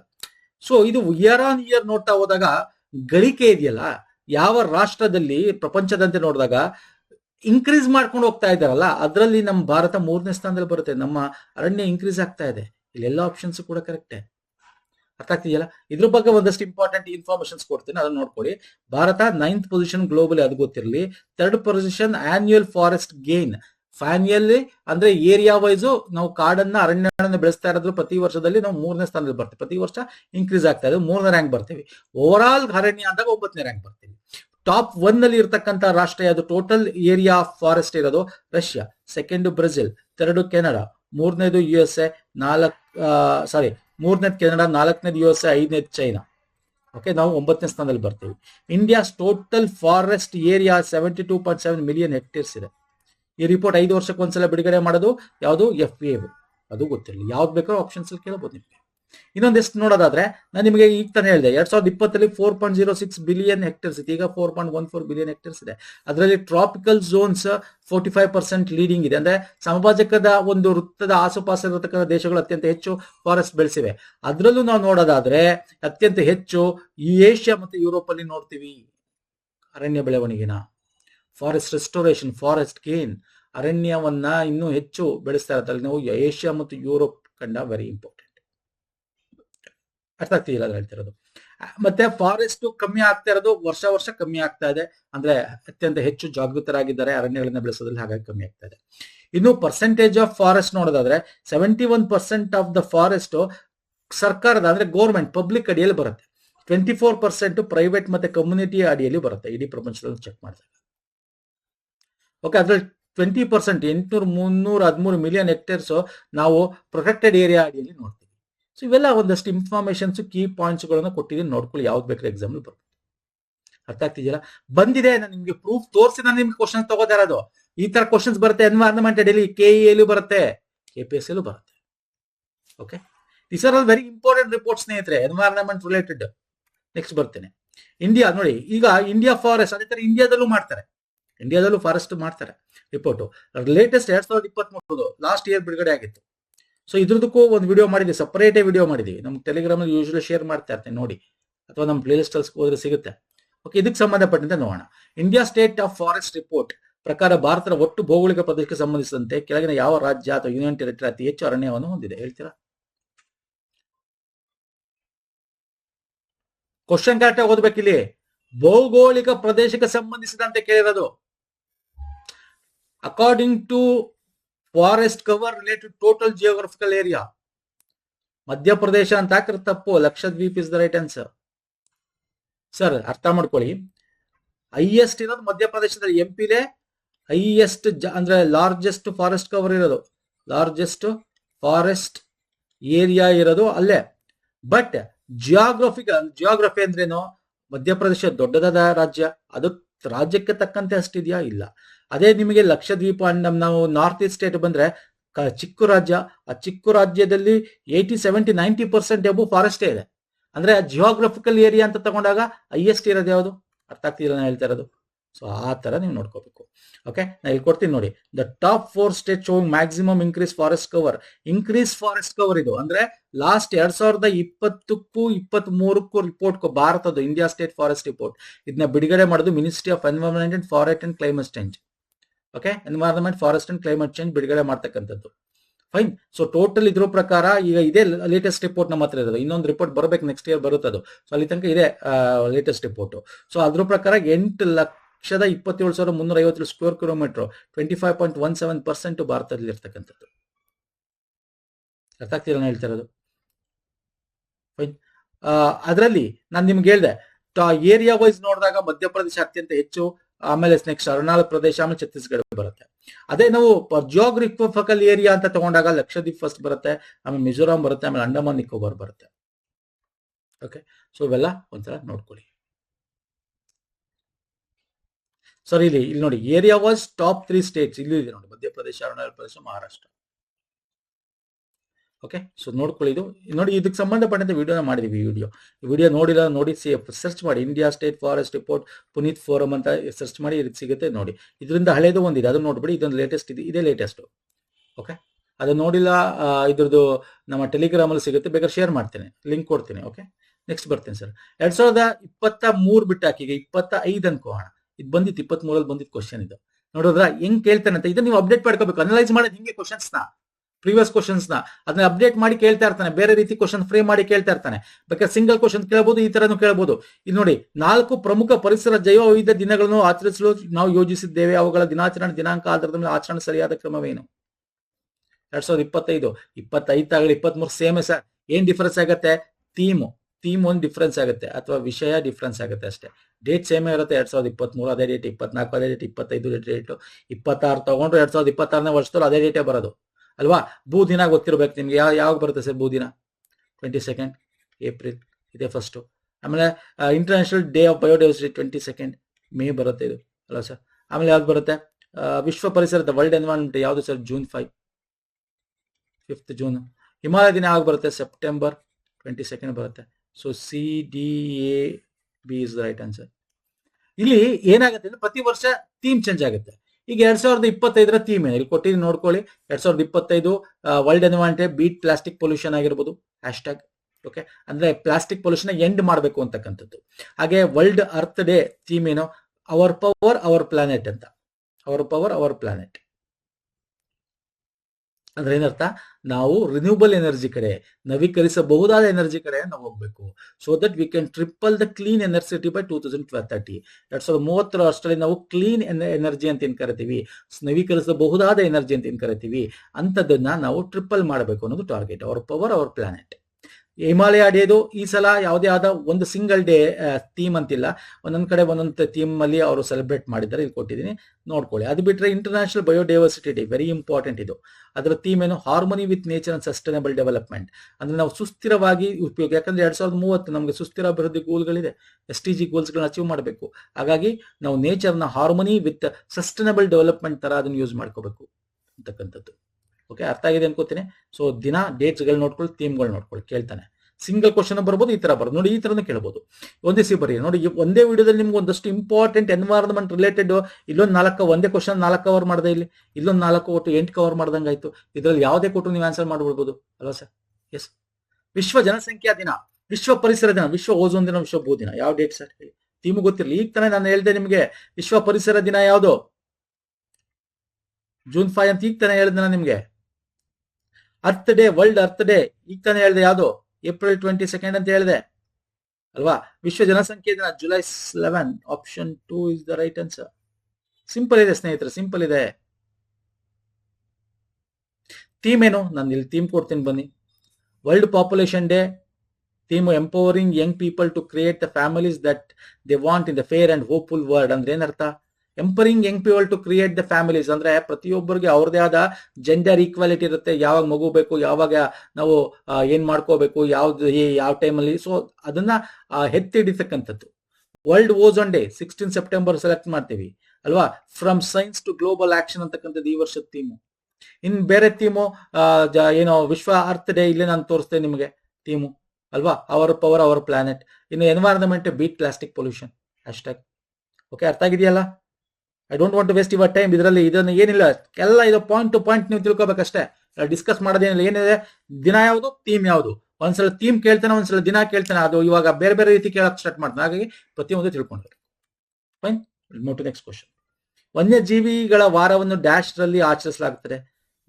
ಸೊ ಇದು ಇಯರ್ ಆನ್ ಇಯರ್ ನೋಡ್ತಾ ಹೋದಾಗ ಗಳಿಕೆ ಇದೆಯಲ್ಲ, ಯಾವ ರಾಷ್ಟ್ರದಲ್ಲಿ ಪ್ರಪಂಚದಂತೆ ನೋಡಿದಾಗ ಇನ್ಕ್ರೀಸ್ ಮಾಡ್ಕೊಂಡು ಹೋಗ್ತಾ ಇದ್ದಾರಲ್ಲ, ಅದರಲ್ಲಿ ನಮ್ಮ ಭಾರತ ಮೂರನೇ ಸ್ಥಾನದಲ್ಲಿ ಬರುತ್ತೆ, ನಮ್ಮ ಅರಣ್ಯ ಇನ್ಕ್ರೀಸ್ ಆಗ್ತಾ ಇದೆ, ಇಲ್ಲೆಲ್ಲ ಆಪ್ಷನ್ಸ್ ಕೂಡ ಕರೆಕ್ಟೇ ಅರ್ಥ ಆಗ್ತಿದೆಯಲ್ಲ ಇದ್ರ ಬಗ್ಗೆ ಒಂದಷ್ಟು ಇಂಪಾರ್ಟೆಂಟ್ ಇನ್ಫಾರ್ಮೇಶನ್ಸ್ ಕೊಡ್ತೀನಿ, ಅದನ್ನ ನೋಡ್ಕೊಳ್ಳಿ. ಭಾರತ ನೈನ್ತ್ ಪೊಸಿಷನ್ ಗ್ಲೋಬಲಿ ಅದು ಗೊತ್ತಿರಲಿ. Third position annual forest gain ಫ್ಯಾನ್ಯಲ್ಲಿ ಅಂದ್ರೆ ಏರಿಯಾ ವೈಸು ನಾವು ಕಾಡನ್ನ ಅರಣ್ಯಗಳನ್ನ ಬೆಳೆಸ್ತಾ ಇರೋದು ಪ್ರತಿ ವರ್ಷದಲ್ಲಿ ನಾವು ಮೂರನೇ ಸ್ಥಾನದಲ್ಲಿ ಬರ್ತೀವಿ. ಪ್ರತಿ ವರ್ಷ ಇನ್ಕ್ರೀಸ್ ಆಗ್ತಾ ಇದೆ, ಮೂರನೇ ರ್ಯಾಂಕ್ ಬರ್ತೀವಿ. ಓವರ್ ಆಲ್ ಅರಣ್ಯ ಅಂದಾಗ ಒಂಬತ್ತನೇ ರ್ಯಾಂಕ್ ಬರ್ತೀವಿ. ಟಾಪ್ ಒನ್ನಲ್ಲಿ ಇರತಕ್ಕಂತ ರಾಷ್ಟ್ರ ಯಾವುದು? ಟೋಟಲ್ ಏರಿಯಾ ಆಫ್ ಫಾರೆಸ್ಟ್ ಇರೋದು Russia second Brazil third Canada ಮೂರನೇದು ಯು ಎಸ್ ಎ ನಾಲ್ಕ್ ಸಾರಿ ಮೂರನೇದು ಕೆನಡಾ ನಾಲ್ಕನೇದು ಯು ಎಸ್ ಎ ಐದನೇದು ಚೈನಾ. ಓಕೆ ನಾವು ಒಂಬತ್ತನೇ ಸ್ಥಾನದಲ್ಲಿ ಬರ್ತೀವಿ. India's total forest area seventy two point seven million hectares ಇದೆ. ಈ ರಿಪೋರ್ಟ್ ಐದು ವರ್ಷಕ್ಕೆ ಒಂದ್ಸಲ ಬಿಡುಗಡೆ ಮಾಡೋದು ಯಾವುದು? ಎಫ್ ಎ ಅದು ಗೊತ್ತಿರಲಿ ಯಾವ್ದು ಬೇಕಾದ್ರೂ ಆಪ್ಷನ್ಸ್ ಕೇಳಬಹುದು ನಿಮಗೆ. ಇನ್ನೊಂದೆಷ್ಟು ನೋಡೋದಾದ್ರೆ, ನಾನು ನಿಮಗೆ ಈಗ ತಾನೇ ಹೇಳಿದೆ, ಎರಡ್ ಸಾವಿರದ ಇಪ್ಪತ್ತಲ್ಲಿ four point zero six billion hectares ಇದೆ, ಈಗ four point one four billion hectares ಇದೆ. ಅದರಲ್ಲಿ tropical zones forty five percent leading ಇದೆ. ಅಂದ್ರೆ ಸಮಭಾಜಕದ ಒಂದು ವೃತ್ತದ ಆಸುಪಾಸು ಇರತಕ್ಕಂಥ ದೇಶಗಳು ಅತ್ಯಂತ ಹೆಚ್ಚು ಫಾರೆಸ್ಟ್ ಬೆಳೆಸಿವೆ. ಅದರಲ್ಲೂ ನಾವು ನೋಡೋದಾದ್ರೆ, ಅತ್ಯಂತ ಹೆಚ್ಚು ಈ ಏಷ್ಯಾ ಮತ್ತು ಯುರೋಪ್ ಅಲ್ಲಿ ನೋಡ್ತೀವಿ. ಅರಣ್ಯ ಬೆಳವಣಿಗೆನ. ಫಾರೆಸ್ಟ್ ರೆಸ್ಟೋರೇಷನ್ ಫಾರೆಸ್ಟ್ ಗೇನ್ ಅರಣ್ಯವನ್ನ ಇನ್ನೂ ಹೆಚ್ಚು ಬೆಳೆಸ್ತಾ ಇರೋದ್ರಲ್ಲಿ ನಾವು ಏಷ್ಯಾ ಮತ್ತು ಯುರೋಪ್ ಕಂಡ ವೆರಿ ಇಂಪಾರ್ಟೆಂಟ್ ಅರ್ಥ ಆಗ್ತಿಲ್ಲ ಅದು ಹೇಳ್ತಿರೋದು ಮತ್ತೆ ಫಾರೆಸ್ಟ್ ಕಮ್ಮಿ ಆಗ್ತಾ ಇರೋದು, ವರ್ಷ ವರ್ಷ ಕಮ್ಮಿ ಆಗ್ತಾ ಇದೆ. ಅಂದ್ರೆ ಅತ್ಯಂತ ಹೆಚ್ಚು ಜಾಗೃತರಾಗಿದ್ದಾರೆ, ಅರಣ್ಯಗಳನ್ನ ಬೆಳೆಸೋದ್ರಲ್ಲಿ ಹಾಗಾಗಿ ಕಮ್ಮಿ ಆಗ್ತಾ ಇದೆ. ಇನ್ನು ಪರ್ಸೆಂಟೇಜ್ ಆಫ್ ಫಾರೆಸ್ಟ್ ನೋಡೋದಾದ್ರೆ seventy one percent of the forest ಸರ್ಕಾರದ, ಅಂದ್ರೆ ಗೌರ್ಮೆಂಟ್ ಪಬ್ಲಿಕ್ ಅಡಿಯಲ್ಲಿ ಬರುತ್ತೆ. ಟ್ವೆಂಟಿ ಫೋರ್ ಪರ್ಸೆಂಟ್ ಪ್ರೈವೇಟ್ ಮತ್ತೆ ಕಮ್ಯುನಿಟಿ ಅಡಿಯಲ್ಲಿ ಬರುತ್ತೆ, ಇಡೀ ಪ್ರಪಂಚದಲ್ಲಿ ಚೆಕ್ ಮಾಡಿದಾಗ. ಓಕೆ ಅದ್ರಲ್ಲಿ ಟ್ವೆಂಟಿ ಪರ್ಸೆಂಟ್ ಎಂಟುನೂರ, ಮುನ್ನೂರ, ಹದಿಮೂರು ಮಿಲಿಯನ್ ಹೆಕ್ಟೇರ್ಸ್ ನಾವು ಪ್ರೊಟೆಕ್ಟೆಡ್ ಏರಿಯಾ ಅಡಿಯಲ್ಲಿ ನೋಡ್ತೀವಿ. ಸೊ ಇವೆಲ್ಲ ಒಂದಷ್ಟು ಇನ್ಫಾರ್ಮೇಶನ್ಸ್ ಕೀ ಪಾಯಿಂಟ್ಸ್ ಗಳನ್ನ ಕೊಟ್ಟಿದ್ದೀನಿ ನೋಡ್ಕೊಳ್ಳಿ ಯಾವ್ದು ಬೇಕಾದ್ರೆ ಎಕ್ಸಾಮ್ ಬರ್ಬೋದು. ಅರ್ಥ ಆಗ್ತಿದೆಯಲ್ಲ? ಬಂದಿದೆ, ನಾನು ನಿಮ್ಗೆ ಪ್ರೂಫ್ ತೋರಿಸಿ ನಾನು ನಿಮ್ಗೆ ಕ್ವಶನ್ ತಗೋತಾ ಇರೋದು. ಈ ತರ ಕ್ವಶನ್ಸ್ ಬರುತ್ತೆ ಎನ್ವೈರನ್ಮೆಂಟ್ ಡೈಲಿ ಕೆ ಎಲು ಬರುತ್ತೆ ಕೆ ಪಿ ಎಸ್ ಎಲ್ಲೂ ಬರುತ್ತೆ. Okay this are all very important report ಸ್ನೇಹಿತರೆ ಎನ್ವೈರನ್ಮೆಂಟ್ ರಿಲೇಟೆಡ್ ನೆಕ್ಸ್ಟ್ ಬರ್ತೇನೆ. ಇಂಡಿಯಾ ನೋಡಿ, ಈಗ ಇಂಡಿಯಾ ಫಾರೆಸ್ಟ್ ಅದೇ ತರ ಇಂಡಿಯಾದಲ್ಲೂ ಮಾಡ್ತಾರೆ. ಇಂಡಿಯಾದಲ್ಲೂ ಫಾರೆಸ್ಟ್ ಮಾಡ್ತಾರೆ. ರಿಪೋರ್ಟ್ ಲೇಟೆಸ್ಟ್ ಎರಡ್ ಸಾವಿರದ ಇಪ್ಪತ್ತ್ ಮೂರು ಲಾಸ್ಟ್ ಇಯರ್ ಬಿಡುಗಡೆ ಆಗಿತ್ತು. ಸೊ ಇದ್ರದಕ್ಕೂ ಒಂದು ವಿಡಿಯೋ ಮಾಡಿದ್ವಿ ಸಪರೇಟೇ ವಿಡಿಯೋ ಮಾಡಿದ್ವಿ ನಮ್ಮ ಟೆಲಿಗ್ರಾಮ್ ಯೂಶಲಿ ಶೇರ್ ಮಾಡ್ತಾ ಇರ್ತೀನಿ, ನೋಡಿ. ಅಥವಾ ನಮ್ಮ ಪ್ಲೇ ಲಿಸ್ಟ್ ಹೋದ್ರೆ ಸಿಗುತ್ತೆ. ಓಕೆ ಇದಕ್ಕೆ ಸಂಬಂಧಪಟ್ಟಂತೆ ನೋಡೋಣ. India state of forest report ಪ್ರಕಾರ ಭಾರತದ ಒಟ್ಟು ಭೌಗೋಳಿಕ ಪ್ರದೇಶಕ್ಕೆ ಸಂಬಂಧಿಸಿದಂತೆ ಕೆಳಗಿನ ಯಾವ ರಾಜ್ಯ ಅಥವಾ ಯೂನಿಯನ್ ಟೆರಿಟರಿ ಅತಿ ಹೆಚ್ಚು ಅರಣ್ಯವನ್ನು ಹೊಂದಿದೆ? ಹೇಳ್ತೀರಾ? ಕ್ವಶನ್ ಕರೆಕ್ಟ್ ಆಗಿ ಓದ್ಬೇಕಿಲ್ಲಿ ಭೌಗೋಳಿಕ ಪ್ರದೇಶಕ್ಕೆ ಸಂಬಂಧಿಸಿದಂತೆ ಕೇಳಿರೋದು. According to forest cover related total geographical area Madhya Pradesh ಅಂತ ಹಾಕಿದ್ರೆ ತಪ್ಪು, Lakshadweep is the right answer sir ಅರ್ಥ ಮಾಡ್ಕೊಳ್ಳಿ. ಹೈಯೆಸ್ಟ್ ಇರೋದು ಮಧ್ಯಪ್ರದೇಶದಲ್ಲಿ ಎಂ ಪಿಲೇ ಹೈಯೆಸ್ಟ್ ಅಂದ್ರೆ ಲಾರ್ಜೆಸ್ಟ್ ಫಾರೆಸ್ಟ್ ಕವರ್ ಇರೋದು. ಲಾರ್ಜೆಸ್ಟ್ ಫಾರೆಸ್ಟ್ ಏರಿಯಾ ಇರೋದು ಅಲ್ಲೇ. ಬಟ್ ಜಿಯೋಗ್ರಫಿಕ್ ಜಿಯೋಗ್ರಫಿ ಅಂದ್ರೇನು? ಮಧ್ಯಪ್ರದೇಶ ದೊಡ್ಡದಾದ ರಾಜ್ಯ. ಅದು ರಾಜ್ಯಕ್ಕೆ ತಕ್ಕಂತೆ ಅಷ್ಟಿದೆಯಾ ಇಲ್ಲ. ಅದೇ ನಿಮಗೆ ಲಕ್ಷದ್ವೀಪ ಅಂಡ್ ನಾವು ನಾರ್ತ್ ಈಸ್ಟ್ ಸ್ಟೇಟ್ ಬಂದ್ರೆ ಚಿಕ್ಕ ರಾಜ್ಯ, ಆ ಚಿಕ್ಕ ರಾಜ್ಯದಲ್ಲಿ eighty seventy ninety percent above ಫಾರೆಸ್ಟೇ ಇದೆ. ಅಂದ್ರೆ ಜಿಯೋಗ್ರಫಿಕಲ್ ಏರಿಯಾ ಅಂತ ತಗೊಂಡಾಗ ಹೈಯೆಸ್ಟ್ ಇರೋದು ಯಾವುದು? ಅರ್ಥ ಆಗ್ತಿಲ್ಲ ನಾನು ಹೇಳ್ತಾ ಇರೋದು. ಸೊ ಆ ತರ ನೀವು ನೋಡ್ಕೋಬೇಕು. ಓಕೆ ನಾ ಇಲ್ಲಿ ಕೊಡ್ತೀನಿ ನೋಡಿ. The top four state showing maximum increase forest cover increase forest cover ಇದು. ಅಂದ್ರೆ ಲಾಸ್ಟ್ ಎರಡ್ ಸಾವಿರದ ಇಪ್ಪತ್ತಕ್ಕೂ ಇಪ್ಪತ್ತ್ ಮೂರಕ್ಕೂ ರಿಪೋರ್ಟ್ ಭಾರತದ ಇಂಡಿಯಾ ಸ್ಟೇಟ್ ಫಾರೆಸ್ಟ್ ರಿಪೋರ್ಟ್ ಇದನ್ನ ಬಿಡುಗಡೆ ಮಾಡೋದು ministry of environment and forest and climate change okay environment forest and climate change ಬಿಡುಗಡೆ ಮಾಡ್ತಕ್ಕಂಥದ್ದು. ಫೈನ್ ಸೊ ಟೋಟಲ್ ಇದ್ರ ಪ್ರಕಾರ ಈಗ ಇದೇ ಲೇಟೆಸ್ಟ್ ರಿಪೋರ್ಟ್ ನಮ್ಮ ಹತ್ರ ಇರೋದು. ಇನ್ನೊಂದು ರಿಪೋರ್ಟ್ ಬರಬೇಕು ನೆಕ್ಸ್ಟ್ ಇಯರ್ ಬರುತ್ತೆ ಅದು. ಸೊ ಅಲ್ಲಿ ತನಕ ಇದೆ ಲೇಟೆಸ್ಟ್ ರಿಪೋರ್ಟ್ ಸೊ ಅದ್ರ ಪ್ರಕಾರ ಎಂಟು ಲಕ್ಷದ ಇಪ್ಪತ್ತೇಳು ಸಾವಿರದ ಮುನ್ನೂರ ಐವತ್ತು square kilometre twenty five point one seven percent ಭಾರತದಲ್ಲಿ ಇರ್ತಕ್ಕಂಥದ್ದು. ಅರ್ಥ ಆಗ್ತಿಲ್ಲ ನಾನು ಹೇಳ್ತಾ ಇರೋದು? ಫೈನ್ ಅದರಲ್ಲಿ ನಾನು ನಿಮ್ಗೆ ಹೇಳಿದೆ ಏರಿಯಾ ವೈಸ್ ನೋಡಿದಾಗ ಮಧ್ಯಪ್ರದೇಶ ಅತ್ಯಂತ ಹೆಚ್ಚು ಆಮೇಲೆ ನೆಕ್ಸ್ಟ್ ಅರುಣಾಚಲ ಪ್ರದೇಶ, ಆಮೇಲೆ ಛತ್ತೀಸ್ಗಢ ಬರುತ್ತೆ. ಅದೇ ನಾವು ಜಿಯೋಗ್ರಿಫಿಕಲ್ ಏರಿಯಾ ಅಂತ ತಗೊಂಡಾಗ ಲಕ್ಷದ್ವೀಪ್ ಫಸ್ಟ್ ಬರುತ್ತೆ, ಆಮೇಲೆ ಮಿಜೋರಾಂ ಬರುತ್ತೆ, ಆಮೇಲೆ ಅಂಡಮಾನ್, ನಿಕೋಬಾರ್ ಬರುತ್ತೆ. ಓಕೆ ಸೊ ಇವೆಲ್ಲ ಒಂಥರ ನೋಡ್ಕೊಳ್ಳಿ. ಸರಿ ಇಲ್ಲಿ ಇಲ್ಲಿ ನೋಡಿ area was top three states ಇಲ್ಲಿ ಇದೆ ನೋಡಿ, ಮಧ್ಯಪ್ರದೇಶ, ಅರುಣಾಚಲ ಪ್ರದೇಶ, ಮಹಾರಾಷ್ಟ್ರ. ಓಕೆ ಸೊ ನೋಡ್ಕೊಳ್ಳಿ ಇದು ನೋಡಿ, ಇದಕ್ಕೆ ಸಂಬಂಧಪಟ್ಟಂತೆ ವಿಡಿಯೋನ ಮಾಡಿದೀವಿ ವಿಡಿಯೋ. ವಿಡಿಯೋ ನೋಡಿಲ್ಲ, ನೋಡಿ ಸರ್ಚ್ ಮಾಡಿ. India state forest report Puneeth forum ಅಂತ ಸರ್ಚ್ ಮಾಡಿ ಇದಕ್ಕೆ ಸಿಗುತ್ತೆ ನೋಡಿ. ಇದರಿಂದ ಹಳೇದು ಒಂದಿದೆ. ಅದನ್ನ ನೋಡ್ಬಿಡಿ. ಇದೊಂದು ಲೇಟೆಸ್ಟ್ ಇದೆ. ಇದೇ ಲೇಟೆಸ್ಟ್ ಓಕೆ ಅದು ನೋಡಿಲ್ಲ ಇದ್ರದ್ದು ನಮ್ಮ ಟೆಲಿಗ್ರಾಮಲ್ಲಿ ಸಿಗುತ್ತೆ. ಬೇಕಾದ್ರೆ ಶೇರ್ ಮಾಡ್ತೇನೆ. ಲಿಂಕ್ ಕೊಡ್ತೀನಿ. ಓಕೆ ನೆಕ್ಸ್ಟ್ ಬರ್ತೀನಿ ಸರ್ ಎರಡ್ ಸಾವಿರದ ಇಪ್ಪತ್ತ ಮೂರು ಬಿಟ್ಟು ಹಾಕಿಗ ಇಪ್ಪತ್ತ ಐದು ಅನ್ಕೋಣ ಇದು ಬಂದಿತ್ತು ಇಪ್ಪತ್ತ್ ಮೂರಲ್ಲಿ ಬಂದಿದ್ದು ಕ್ವಶನ್ ಇದು. ನೋಡಿದ್ರ? ಹೆಂಗ್ ಕೇಳ್ತಾನೆ ಅಂತ. ಇದನ್ನ ನೀವು ಅಪ್ಡೇಟ್ ಮಾಡ್ಕೋಬೇಕು. ಅನಲೈಸ್ ಮಾಡೋದು ಹಿಂಗೆ ಕ್ವಶನ್ಸ್ನ. ಪ್ರೀವಿಯಸ್ ಕ್ವಶನ್ಸ್ನ. ಅದನ್ನ ಅಪ್ಡೇಟ್ ಮಾಡಿ ಕೇಳ್ತಾ ಇರ್ತಾನೆ. ಬೇರೆ ರೀತಿ ಕ್ವಶನ್ ಫ್ರೇಮ್ ಮಾಡಿ ಕೇಳ್ತಾ ಇರ್ತಾನೆ. ಬೇಕಾದ್ರೆ ಸಿಂಗಲ್ ಕ್ವಶನ್ ಕೇಳಬಹುದು ಈ ತರನು ಕೇಳಬಹುದು ಇಲ್ಲಿ ನೋಡಿ, ನಾಲ್ಕು ಪ್ರಮುಖ ಪರಿಸರ ಜೈವ ವೈವಿಧ್ಯ ದಿನಗಳನ್ನು ಆಚರಿಸಲು ನಾವು ಯೋಜಿಸಿದ್ದೇವೆ. ಅವುಗಳ ದಿನಾಚರಣೆ, ದಿನಾಂಕ, ಆಧಾರದ ಮೇಲೆ ಆಚರಣೆ ಸರಿಯಾದ ಕ್ರಮವೇನು? ಎರಡ್ ಸಾವಿರದ ಇಪ್ಪತ್ತೈದು ಇಪ್ಪತ್ತೈದಾಗಲಿ ಇಪ್ಪತ್ತ್ ಸೇಮ್ ಸರ್ ಏನ್ ಡಿಫರೆನ್ಸ್ ಆಗುತ್ತೆ? ಥೀಮ್ ಥೀಮ್ ಒಂದು ಡಿಫ್ರೆನ್ಸ್ ಆಗುತ್ತೆ. ಅಥವಾ ವಿಷಯ ಡಿಫ್ರೆನ್ಸ್ ಆಗುತ್ತೆ ಅಷ್ಟೇ. ಡೇಟ್ ಸೇಮ್ ಇರುತ್ತೆ. ಎರಡ್ ಸಾವಿರದ ಇಪ್ಪತ್ಮೂರು, ಅದೇ ಡೇಟ್ ಇಪ್ಪತ್ನಾಲ್ಕು, ಅದೇ ಡೇಟ್ ಇಪ್ಪತ್ತೈದು ಡೇಟ್ ಇಪ್ಪತ್ತಾರು ತಗೊಂಡ್ರೆ ಎರಡ್ ಸಾವಿರದ ಇಪ್ಪತ್ತಾರನೇ ವರ್ಷದಲ್ಲಿ ಅದೇ ಡೇಟೇ ಬರೋದು. ಅಲ್ವಾ? ಭೂ ದಿನ ಗೊತ್ತಿರ್ಬೇಕು ನಿಮ್ಗೆ. ಯಾವ ಯಾವಾಗ ಬರುತ್ತೆ ಸರ್ ಭೂ ದಿನ ಟ್ವೆಂಟಿ ಸೆಕೆಂಡ್ ಏಪ್ರಿಲ್ ಇದೇ ಫಸ್ಟು ಆಮೇಲೆ international day of biodiversity twenty second May ಬರುತ್ತೆ ಇದು. ಅಲ್ವಾ ಸರ್? ಆಮೇಲೆ ಯಾವ್ದು ಬರುತ್ತೆ? ವಿಶ್ವ ಪರಿಸರದ ವರ್ಲ್ಡ್ ಎನ್ವೈರನ್ಮೆಂಟ್ ಯಾವುದು sir? June five fifth June Himalaya ದಿನ ಯಾವಾಗ ಬರುತ್ತೆ? ಸೆಪ್ಟೆಂಬರ್ ಟ್ವೆಂಟಿ ಸೆಕೆಂಡ್ ಬರುತ್ತೆ. So C D A B is the right answer ಇಲ್ಲಿ ಏನಾಗುತ್ತೆ ಅಂದ್ರೆ ಪ್ರತಿ ವರ್ಷ ಥೀಮ್ ಚೇಂಜ್ ಆಗುತ್ತೆ. ಈಗ ಎರಡ್ ಸಾವಿರದ ಇಪ್ಪತ್ತೈದರ ಥೀಮ್ ಏನು? ಇಲ್ಲಿ ಕೊಟ್ಟಿದ್ದು ನೋಡ್ಕೊಳ್ಳಿ. ಎರಡ್ ಸಾವಿರದ ಇಪ್ಪತ್ತೈದು world environment beat plastic pollution ಆಗಿರ್ಬೋದು. ಹ್ಯಾಶ್ ಟ್ಯಾಗ್ ಓಕೆ ಅಂದ್ರೆ ಪ್ಲಾಸ್ಟಿಕ್ ಪೊಲ್ಯೂಷನ್ ಎಂಡ್ ಮಾಡಬೇಕು ಅಂತಕ್ಕಂಥದ್ದು. ಹಾಗೆ ವರ್ಲ್ಡ್ ಅರ್ತ್ ಡೇ ಥೀಮ್ ಏನು? ಅವರ್ ಪವರ್ ಅವರ್ ಪ್ಲಾನೆಟ್ ಅಂತ. ಅವರ್ ಪವರ್ ಅವರ್ ಪ್ಲಾನೆಟ್ ಅಂದ್ರೆ ಏನರ್ಥ? ನಾವು ರಿನ್ಯೂಬಲ್ ಎನರ್ಜಿ ಕಡೆ, ನವೀಕರಿಸಬಹುದಾದ ಎನರ್ಜಿ ಕಡೆ ನಾವು ಹೋಗ್ಬೇಕು. So that we can triple the clean energy by two thousand twelve thirty ಎರಡ್ ಸಾವಿರದ ಮೂವತ್ತರ ಅಷ್ಟರಲ್ಲಿ ನಾವು ಕ್ಲೀನ್ ಎನರ್ಜಿ ಅಂತ ಏನ್ ಕರಿತೀವಿ? ನವೀಕರಿಸಬಹುದಾದ ಎನರ್ಜಿ ಅಂತ ಏನ್ ಕರಿತೀವಿ? ಅಂತದನ್ನ ನಾವು ಟ್ರಿಪಲ್ ಮಾಡಬೇಕು ಅನ್ನೋದು target our power our planet Himalaya ಡೇದು ಈ ಸಲ ಯಾವುದೇ ಆದ ಒಂದು ಸಿಂಗಲ್ ಡೇ ಥೀಮ್ ಅಂತಿಲ್ಲ. ಒಂದೊಂದು ಕಡೆ ಒಂದೊಂದು ಥೀಮ್ ಅಲ್ಲಿ ಅವರು ಸೆಲೆಬ್ರೇಟ್ ಮಾಡಿದ್ದಾರೆ, ಇಲ್ಲಿ ಕೊಟ್ಟಿದ್ದೀನಿ. ನೋಡ್ಕೊಳ್ಳಿ. ಅದು ಬಿಟ್ಟರೆ international biodiversity day very important ಇದು. ಅದರ ಥೀಮ್ ಏನು? Harmony with nature and sustainable development ಅಂದ್ರೆ ನಾವು ಸುಸ್ಥಿರವಾಗಿ ಉಪಯೋಗ, ಯಾಕಂದ್ರೆ ಎರಡ್ ಸಾವಿರದ ಮೂವತ್ತು ನಮಗೆ ಸುಸ್ಥಿರ ಅಭಿವೃದ್ಧಿ ಗೋಲ್ಗಳಿದೆ ಎಸ್ ಟಿ ಜಿ ಗೋಲ್ಸ್ಗಳನ್ನ ಅಚೀವ್ ಮಾಡಬೇಕು. ಹಾಗಾಗಿ ನಾವು ನೇಚರ್ನ ಹಾರ್ಮೋನಿ ವಿತ್ ಸಸ್ಟೈನಬಲ್ ಡೆವಲಪ್ಮೆಂಟ್ ತರ ಅದನ್ನು ಯೂಸ್ ಮಾಡ್ಕೋಬೇಕು ಅಂತಕ್ಕಂಥದ್ದು. ಓಕೆ ಅರ್ಥ ಆಗಿದೆ ಅನ್ಕೋತೀನಿ. ಸೊ ದಿನ ಡೇಟ್ಸ್ಗಳು ನೋಡ್ಕೊಳ್ಳಿ ಥೀಮ್ಗಳು ನೋಡ್ಕೊಳ್ಳಿ ಕೇಳ್ತಾನೆ. ಸಿಂಗಲ್ ಕ್ವಶನ್ ಬರ್ಬೋದು, ಈ ತರ ಬರ್ಬೋದು. ನೋಡಿ, ಈ ತರನು ಕೇಳ್ಬೋದು. ಒಂದೇ ಸಿ ಬರೀ ನೋಡಿ ಒಂದೇ ವಿಡಿಯೋದಲ್ಲಿ ನಿಮ್ಗೆ ಒಂದಷ್ಟು ಇಂಪಾರ್ಟೆಂಟ್ ಎನ್ವೈರನ್ಮೆಂಟ್ ರಿಲೇಟೆಡ್ ಇಲ್ಲೊಂದು ನಾಲ್ಕು, ಒಂದೇ ಕ್ವಶನ್ ನಾಲ್ಕು ಕವರ್ ಮಾಡಿದೆ ಇಲ್ಲಿ. ಇಲ್ಲೊಂದು ನಾಲ್ಕು ಒಟ್ಟು ಎಂಟು ಕವರ್ ಮಾಡ್ದಂಗೆ ಆಯ್ತು. ಇದರಲ್ಲಿ ಯಾವುದೇ ಕೊಟ್ಟು ನೀವು ಆನ್ಸರ್ ಮಾಡ್ಬಿಡ್ಬೋದು. ಅಲ್ವಾ ಸರ್ ಎಸ್ ವಿಶ್ವ ಜನಸಂಖ್ಯಾ ದಿನ, ವಿಶ್ವ ಪರಿಸರ ದಿನ, ವಿಶ್ವ ಓಝೋನ್ ದಿನ, ವಿಶ್ವ ಭೂ ದಿನ. ಯಾವ ಡೇಟ್ ಸರ್ ಹೇಳಿ ಥೀಮ್ ಗೊತ್ತಿರಲಿ. ಈಗ ತಾನೇ ನಾನು ಹೇಳಿದೆ ನಿಮಗೆ, ವಿಶ್ವ ಪರಿಸರ ದಿನ ಯಾವುದು? ಜೂನ್ ಫೈವ್ ಅಂತ ಈಗ ತಾನೇ ಹೇಳಿದೆ ನಾನು ನಿಮ್ಗೆ. Earth day world earth day ಈಗ ತಾನೇ ಹೇಳಿದೆ ಯಾವುದು? ಏಪ್ರಿಲ್ ಟ್ವೆಂಟಿ ಸೆಕೆಂಡ್ ಅಂತ ಹೇಳಿದೆ. ಅಲ್ವಾ? ವಿಶ್ವ ಜನಸಂಖ್ಯೆ ದಿನ July eleven option two is the right answer simple ಇದೆ ಸ್ನೇಹಿತರೆ ಸಿಂಪಲ್ ಇದೆ. ಥೀಮ್ ಏನು? ನಾನು ಇಲ್ಲಿ ಥೀಮ್ ಕೊಡ್ತೀನಿ ಬನ್ನಿ. World population day theme empowering young people to create the families that they want in the fair and hopeful world ಅಂದ್ರೆ ಏನರ್ಥ? Empowering young people to create the families ಅಂದ್ರೆ ಪ್ರತಿಯೊಬ್ಬರಿಗೆ ಅವ್ರದೇ ಆದ ಜೆಂಡರ್ ಈಕ್ವಾಲಿಟಿ ಇರುತ್ತೆ. ಯಾವಾಗ ಮಗು ಬೇಕು ಯಾವಾಗ ನಾವು ಏನ್ ಮಾಡ್ಕೋಬೇಕು ಯಾವ್ದು ಯಾವ ಟೈಮಲ್ಲಿ ಸೊ ಅದನ್ನ ಆ, ಎತ್ತಿ ಹಿಡಿತಕ್ಕಂಥದ್ದು. World ozone day sixteen September select ಮಾಡ್ತೀವಿ. ಅಲ್ವಾ? From science to global action ಅಂತಕ್ಕಂಥದ್ದು ಈ ವರ್ಷದ ಥೀಮು ಇನ್ ಬೇರೆ ಥೀಮು ಏನೋ ವಿಶ್ವ ಅರ್ತ್ ಡೇ ಇಲ್ಲೇ ನಾನು ತೋರಿಸ್ತೇನೆ ನಿಮಗೆ ಥೀಮು ಅಲ್ವಾ? ಅವರ್ ಪವರ್ ಅವರ್ ಪ್ಲಾನೆಟ್ ಇನ್ನು ಎನ್ವೈರನ್ಮೆಂಟ್ ಬೀಟ್ ಪ್ಲಾಸ್ಟಿಕ್ ಪೊಲ್ಯೂಷನ್ ಅಷ್ಟಾಗಿ ಓಕೆ ಅರ್ಥ ಆಗಿದೆಯಲ್ಲ? I don't want to waste your time ಇದರಲ್ಲಿ ಇದನ್ನು ಏನಿಲ್ಲ. ಎಲ್ಲ ಇದು ಪಾಯಿಂಟ್ ಟು ಪಾಯಿಂಟ್ ನೀವು ತಿಳ್ಕೊಬೇಕಷ್ಟೇ. ಡಿಸ್ಕಸ್ ಮಾಡೋದೇನಿಲ್ಲ. ಏನಿದೆ? ದಿನ ಯಾವುದು? ಥೀಮ್ ಯಾವುದು? ಒಂದ್ಸಲ ಥೀಮ್ ಕೇಳ್ತಾನೆ, ಒಂದ್ಸಲ ದಿನ ಕೇಳ್ತಾನೆ. ಅದು ಇವಾಗ ಬೇರೆ ಬೇರೆ ರೀತಿ ಕೇಳಕ್ ಸ್ಟಾರ್ಟ್ ಮಾಡ್ತಾನೆ. ಹಾಗಾಗಿ ಪ್ರತಿಯೊಂದು ತಿಳ್ಕೊಂಡ್ರೆ fine move to next question ವನ್ಯಜೀವಿಗಳ ವಾರವನ್ನು ಡ್ಯಾಶ್ ರಲ್ಲಿ ಆಚರಿಸಲಾಗುತ್ತದೆ.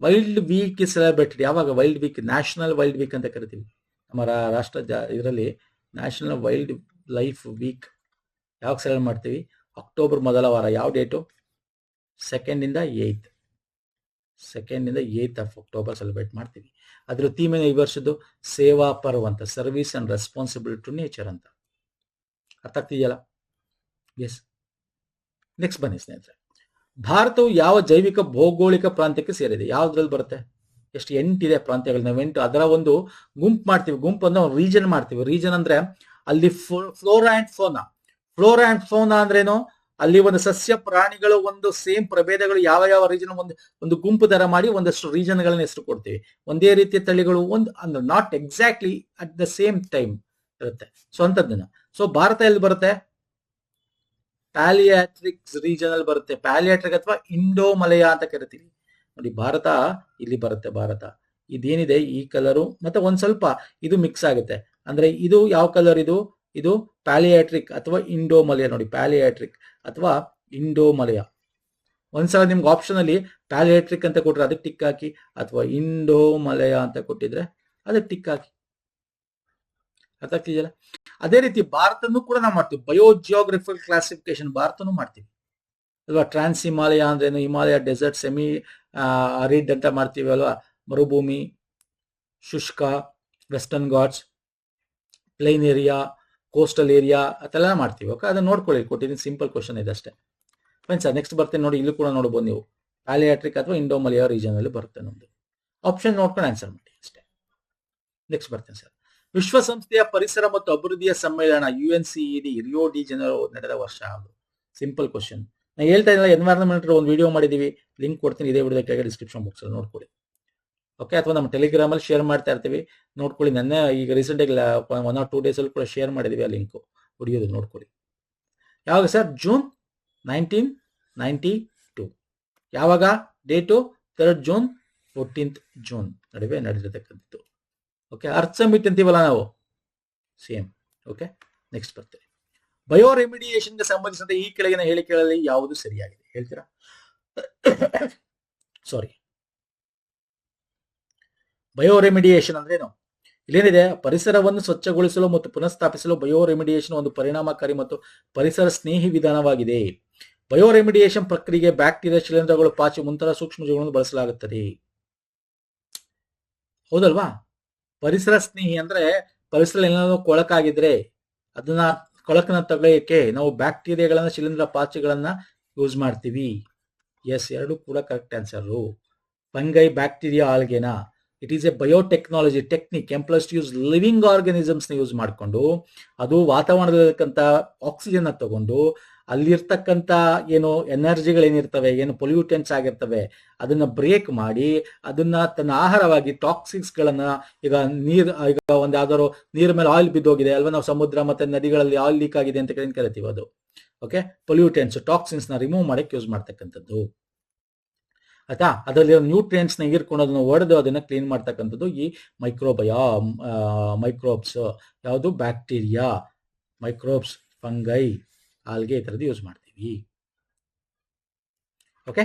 ವೈಲ್ಡ್ ವೀಕ್ ಇಸ್ ಸೆಲೆಬ್ರೇಟೆಡ್ ಯಾವಾಗ? Wild week national wild week ಅಂತ ಕರಿತೀವಿ. ನಮ್ಮ ರಾಷ್ಟ್ರ ಇದರಲ್ಲಿ ನ್ಯಾಷನಲ್ ವೈಲ್ಡ್ ಲೈಫ್ ವೀಕ್ ಯಾವಾಗ ಸೆಲೆಬ್ರೇಟ್ ಮಾಡ್ತೀವಿ? ಅಕ್ಟೋಬರ್ ಮೊದಲ ವಾರ ಯಾವ ಡೇಟು? ಸೆಕೆಂಡ್ ಇಂದ ಏಯ್ತ್ ಸೆಕೆಂಡ್ ಇಂದ ಏಯ್ತ್ ಆಫ್ ಅಕ್ಟೋಬರ್ ಸೆಲೆಬ್ರೇಟ್ ಮಾಡ್ತೀವಿ. ಅದರ ಥೀಮ್ ಏನು ಈ ವರ್ಷದ್ದು? ಸೇವಾ ಪರ್ವ್ ಅಂತ service and responsibility to nature ಅಂತ. ಅರ್ಥ ಆಗ್ತಿದೆಯಲ್ಲ? ಎಸ್ ನೆಕ್ಸ್ಟ್ ಬನ್ನಿ ಸ್ನೇಹಿತರೆ. ಭಾರತವು ಯಾವ ಜೈವಿಕ ಭೌಗೋಳಿಕ ಪ್ರಾಂತ್ಯಕ್ಕೆ ಸೇರಿದೆ? ಯಾವುದ್ರಲ್ಲಿ ಬರುತ್ತೆ? ಎಷ್ಟು ಎಂಟಿದೆ ಪ್ರಾಂತ್ಯಗಳು? ನಾವು ಎಂಟು ಅದರ ಒಂದು ಗುಂಪು ಮಾಡ್ತೀವಿ. ಗುಂಪು ಅಂದ್ರೆ ರೀಜನ್ ಮಾಡ್ತೀವಿ. ರೀಜನ್ ಅಂದ್ರೆ ಅಲ್ಲಿ flora and fauna flora and fauna ಅಂದ್ರೇನು? ಅಲ್ಲಿ ಒಂದು ಸಸ್ಯ ಪ್ರಾಣಿಗಳು ಒಂದು ಸೇಮ್ ಪ್ರಭೇದಗಳು ಯಾವ ಯಾವ ರೀಜನ್ ಒಂದು ಒಂದು ಗುಂಪು ದರ ಮಾಡಿ ಒಂದಷ್ಟು ರೀಜನ್ಗಳನ್ನ ಹೆಸರು ಕೊಡ್ತೀವಿ. ಒಂದೇ ರೀತಿಯ ತಳಿಗಳು ಒಂದು, ಅಂದ್ರೆ not exactly at the same time ಇರುತ್ತೆ. ಸೊ ಅಂತದ್ದನ್ನ ಸೊ ಭಾರತ ಎಲ್ಲಿ ಬರುತ್ತೆ? ಪ್ಯಾಲಿಯಾಟ್ರಿಕ್ ರೀಜನ್ ಅಲ್ಲಿ ಬರುತ್ತೆ. ಪ್ಯಾಲಿಯಾಟ್ರಿಕ್ ಅಥವಾ ಇಂಡೋ ಮಲಯ ಅಂತ ಕರಿತೀವಿ. ನೋಡಿ, ಭಾರತ ಇಲ್ಲಿ ಬರುತ್ತೆ, ಭಾರತ. ಇದೇನಿದೆ? ಈ ಕಲರು ಮತ್ತೆ ಒಂದ್ ಸ್ವಲ್ಪ ಇದು ಮಿಕ್ಸ್ ಆಗುತ್ತೆ. ಅಂದ್ರೆ ಇದು ಯಾವ ಕಲರ್ ಇದು? ಇದು ಪ್ಯಾಲಿಯಾಟ್ರಿಕ್ ಅಥವಾ ಇಂಡೋಮಲಯ ನೋಡಿ, ಪ್ಯಾಲಿಯಾಟ್ರಿಕ್ ಅಥವಾ ಇಂಡೋಮಲಯ. ಒಂದ್ಸಲ ನಿಮ್ಗೆ ಆಪ್ಷನ್ ಅಲ್ಲಿ ಪ್ಯಾಲಿಯಾಟ್ರಿಕ್ ಅಂತ ಕೊಟ್ರೆ ಅದಕ್ಕೆ ಟಿಕ್ ಹಾಕಿ, ಅಥವಾ ಇಂಡೋಮಲಯ ಅಂತ ಕೊಟ್ಟಿದ್ರೆ ಅದಕ್ಕೆ ಟಿಕ್ ಹಾಕಿ. ಅರ್ಥ ಆಗ್ತಿದೆಯಲ್ಲ ಅದೇ ರೀತಿ ಭಾರತನೂ ಕೂಡ ನಾವು ಮಾಡ್ತೀವಿ. ಬಯೋಜಿಯೋಗ್ರಫಿಕಲ್ ಕ್ಲಾಸಿಫಿಕೇಶನ್ ಭಾರತನೂ ಮಾಡ್ತೀವಿ. ಅಲ್ವಾ? ಟ್ರಾನ್ಸ್ ಹಿಮಾಲಯ ಅಂದ್ರೇನು ಹಿಮಾಲಯ ಡೆಸರ್ಟ್ ಸೆಮಿ ರೀಡ್ ಅಂತ ಮಾಡ್ತೀವಿ ಅಲ್ವಾ? ಮರುಭೂಮಿ, ಶುಷ್ಕ western Ghats plain area coastal area ಅದೆಲ್ಲ ಮಾಡ್ತೀವಿ. ಓಕೆ ಅದನ್ನ ನೋಡ್ಕೊಳ್ಳಿ. ಕೊಟ್ಟಿದ್ದೀನಿ ಸಿಂಪಲ್ ಕ್ವಶನ್ ಇದೆ ಅಷ್ಟೇ. ಫೈನ್ ಸರ್ ನೆಕ್ಸ್ಟ್ ಬರ್ತೇನೆ ನೋಡಿ. ಇಲ್ಲೂ ಕೂಡ ನೋಡ್ಬೋದು ನೀವು. ಪ್ಯಾಲಿಯಾಟ್ರಿಕ್ ಅಥವಾ ಇಂಡೋಮಲಿಯಾ ರೀಜನ್ ಅಲ್ಲಿ ಬರುತ್ತೆ ನಮ್ದು. ಆಪ್ಷನ್ ನೋಡ್ಕೊಂಡು ಆನ್ಸರ್ ಮಾಡಿ ಅಷ್ಟೇ. ನೆಕ್ಸ್ಟ್ ಬರ್ತೇನೆ ಸರ್ ವಿಶ್ವಸಂಸ್ಥೆಯ ಪರಿಸರ ಮತ್ತು ಅಭಿವೃದ್ಧಿಯ ಸಮ್ಮೇಳನ U N C E D Rio de ಜನರು ನಡೆದ ವರ್ಷ ಅದು ಸಿಂಪಲ್ ಕ್ವಶನ್ ನಾನು ಹೇಳ್ತಾ ಇಲ್ಲ ಎನ್ವೈರನ್ಮೆಂಟ್ ಒಂದು ವಿಡಿಯೋ ಮಾಡಿದೀವಿ. ಲಿಂಕ್ ಕೊಡ್ತೀನಿ, ಇದೇ ವಿಡಿಯೋ ಕೆಳಗೆ ಡಿಸ್ಕ್ರಿಪ್ಷನ್ ಬಾಕ್ಸ್ ಅಲ್ಲಿ. ನೋಡ್ಕೊಳ್ಳಿ. ಓಕೆ ಅಥವಾ ನಮ್ಮ ಟೆಲಿಗ್ರಾಮ್ ಅಲ್ಲಿ ಶೇರ್ ಮಾಡ್ತಾ ಇರ್ತೀವಿ. ನೋಡ್ಕೊಳ್ಳಿ, ನನ್ನ ಈಗ ರೀಸೆಂಟ್ ಆಗಿ ಒನ್ ಆರ್ ಟೂ ಡೇಸ್ ಅಲ್ಲಿ ಕೂಡ ಶೇರ್ ಮಾಡಿದೀವಿ ಆ ಲಿಂಕ್ ವಿಡಿಯೋದು ನೋಡ್ಕೊಳ್ಳಿ. ಯಾವಾಗ sir June nineteen ninety two ಯಾವಾಗ? Date third June fourteenth June ನಡುವೆ ನಡೆದಿರತಕ್ಕಂಥದ್ದು. ಓಕೆ ಅರ್ಥ ಸಮಿತಿ ಅಂತೀವಲ್ಲ ನಾವು? ಸೇಮ್ ಓಕೆ ನೆಕ್ಸ್ಟ್ ಬರ್ತೇವೆ ಬಯೋ ರೆಮಿಡಿಯೇಷನ್ಗೆ ಸಂಬಂಧಿಸಿದಂತೆ ಈ ಕೆಳಗಿನ ಹೇಳಿಕೆಗಳಲ್ಲಿ ಯಾವುದು ಸರಿಯಾಗಿದೆ? ಹೇಳ್ತೀರಾ? ಸಾರಿ ಬಯೋ ರೆಮಿಡಿಯೇಷನ್ ಅಂದ್ರೇನು ಇಲ್ಲೇನಿದೆ? ಪರಿಸರವನ್ನು ಸ್ವಚ್ಛಗೊಳಿಸಲು ಮತ್ತು ಪುನಃಸ್ಥಾಪಿಸಲು ಬಯೋ ರೆಮಿಡಿಯೇಷನ್ ಒಂದು ಪರಿಣಾಮಕಾರಿ ಮತ್ತು ಪರಿಸರ ಸ್ನೇಹಿ ವಿಧಾನವಾಗಿದೆ. ಬಯೋ ರೆಮಿಡಿಯೇಷನ್ ಪ್ರಕ್ರಿಯೆಗೆ ಬ್ಯಾಕ್ಟೀರಿಯಾ ಶಿಲೀಂಧ್ರಗಳು, ಪಾಚಿ ಮುಂತಾದ ಸೂಕ್ಷ್ಮಜೀವಿಗಳನ್ನು ಬಳಸಲಾಗುತ್ತದೆ. ಹೌದಲ್ವಾ? ಪರಿಸರ ಸ್ನೇಹಿ ಅಂದ್ರೆ ಪರಿಸರ ಏನಾದರೂ ಕೊಳಕಾಗಿದ್ರೆ ಅದನ್ನ ಕೊಳಕನ್ನ ತಗೊಳ್ಳೋಕೆ ನಾವು ಬ್ಯಾಕ್ಟೀರಿಯಾಗಳನ್ನ, ಶಿಲೀಂಧ್ರ ಪಾಚಿಗಳನ್ನ ಯೂಸ್ ಮಾಡ್ತೀವಿ. ಎಸ್ ಎರಡು ಕೂಡ correct answer fungi bacteria ಆಲ್ಗೆನ? It is a biotechnology technique employs use living ಆರ್ಗನಿಸಮ್ಸ್ನ use ಮಾಡಿಕೊಂಡು, ಅದು ವಾತಾವರಣದಲ್ಲಿರ್ತಕ್ಕಂಥ ಆಕ್ಸಿಜನ್ ತಗೊಂಡು, ಅಲ್ಲಿರ್ತಕ್ಕಂಥ ಏನು ಎನರ್ಜಿಗಳೇನಿರ್ತವೆ ಏನು ಪೊಲ್ಯೂಟೆನ್ಸ್ ಆಗಿರ್ತವೆ, ಅದನ್ನ ಬ್ರೇಕ್ ಮಾಡಿ, ಅದನ್ನ ತನ್ನ ಆಹಾರವಾಗಿ ಟಾಕ್ಸಿಕ್ಸ್ ಗಳನ್ನ ಈಗ ನೀರ್, ಈಗ ಒಂದು ಯಾವ್ದಾದ್ರು ನೀರ್ ಮೇಲೆ ಆಯಿಲ್ ಬಿದ್ದೋಗಿದೆ, ಅಲ್ವಾ ನಾವು ಸಮುದ್ರ ಮತ್ತೆ ನದಿಗಳಲ್ಲಿ ಆಯಿಲ್ ಲೀಕ್ ಆಗಿದೆ ಅಂತ ಕರಿತೀವಿ ಅದು. ಓಕೆ ಪೊಲ್ಯೂಟೆನ್ಸ್ ಟಾಕ್ಸಿನ್ಸ್ನ ರಿಮೂವ್ ಮಾಡಕ್ಕೆ ಯೂಸ್ ಮಾಡ್ತಕ್ಕಂಥದ್ದು. ಆಯ್ತಾ? ಅದರಲ್ಲಿ ನ್ಯೂಟ್ರಿಯೆಂಟ್ಸ್ನ ಹೀರ್ಕೊಂಡು ಅದನ್ನ ಒಡೆದು ಅದನ್ನ ಕ್ಲೀನ್ ಮಾಡ್ತಕ್ಕಂಥದ್ದು ಈ ಮೈಕ್ರೋಬಯಾ ಮೈಕ್ರೋಬ್ಸ್ ಯಾವುದು? ಬ್ಯಾಕ್ಟೀರಿಯಾ ಮೈಕ್ರೋಬ್ಸ್ ಫಂಗೈ ಆಲ್ಗೆ ಈ ಥರದ್ದು ಯೂಸ್ ಮಾಡ್ತೀವಿ. ಓಕೆ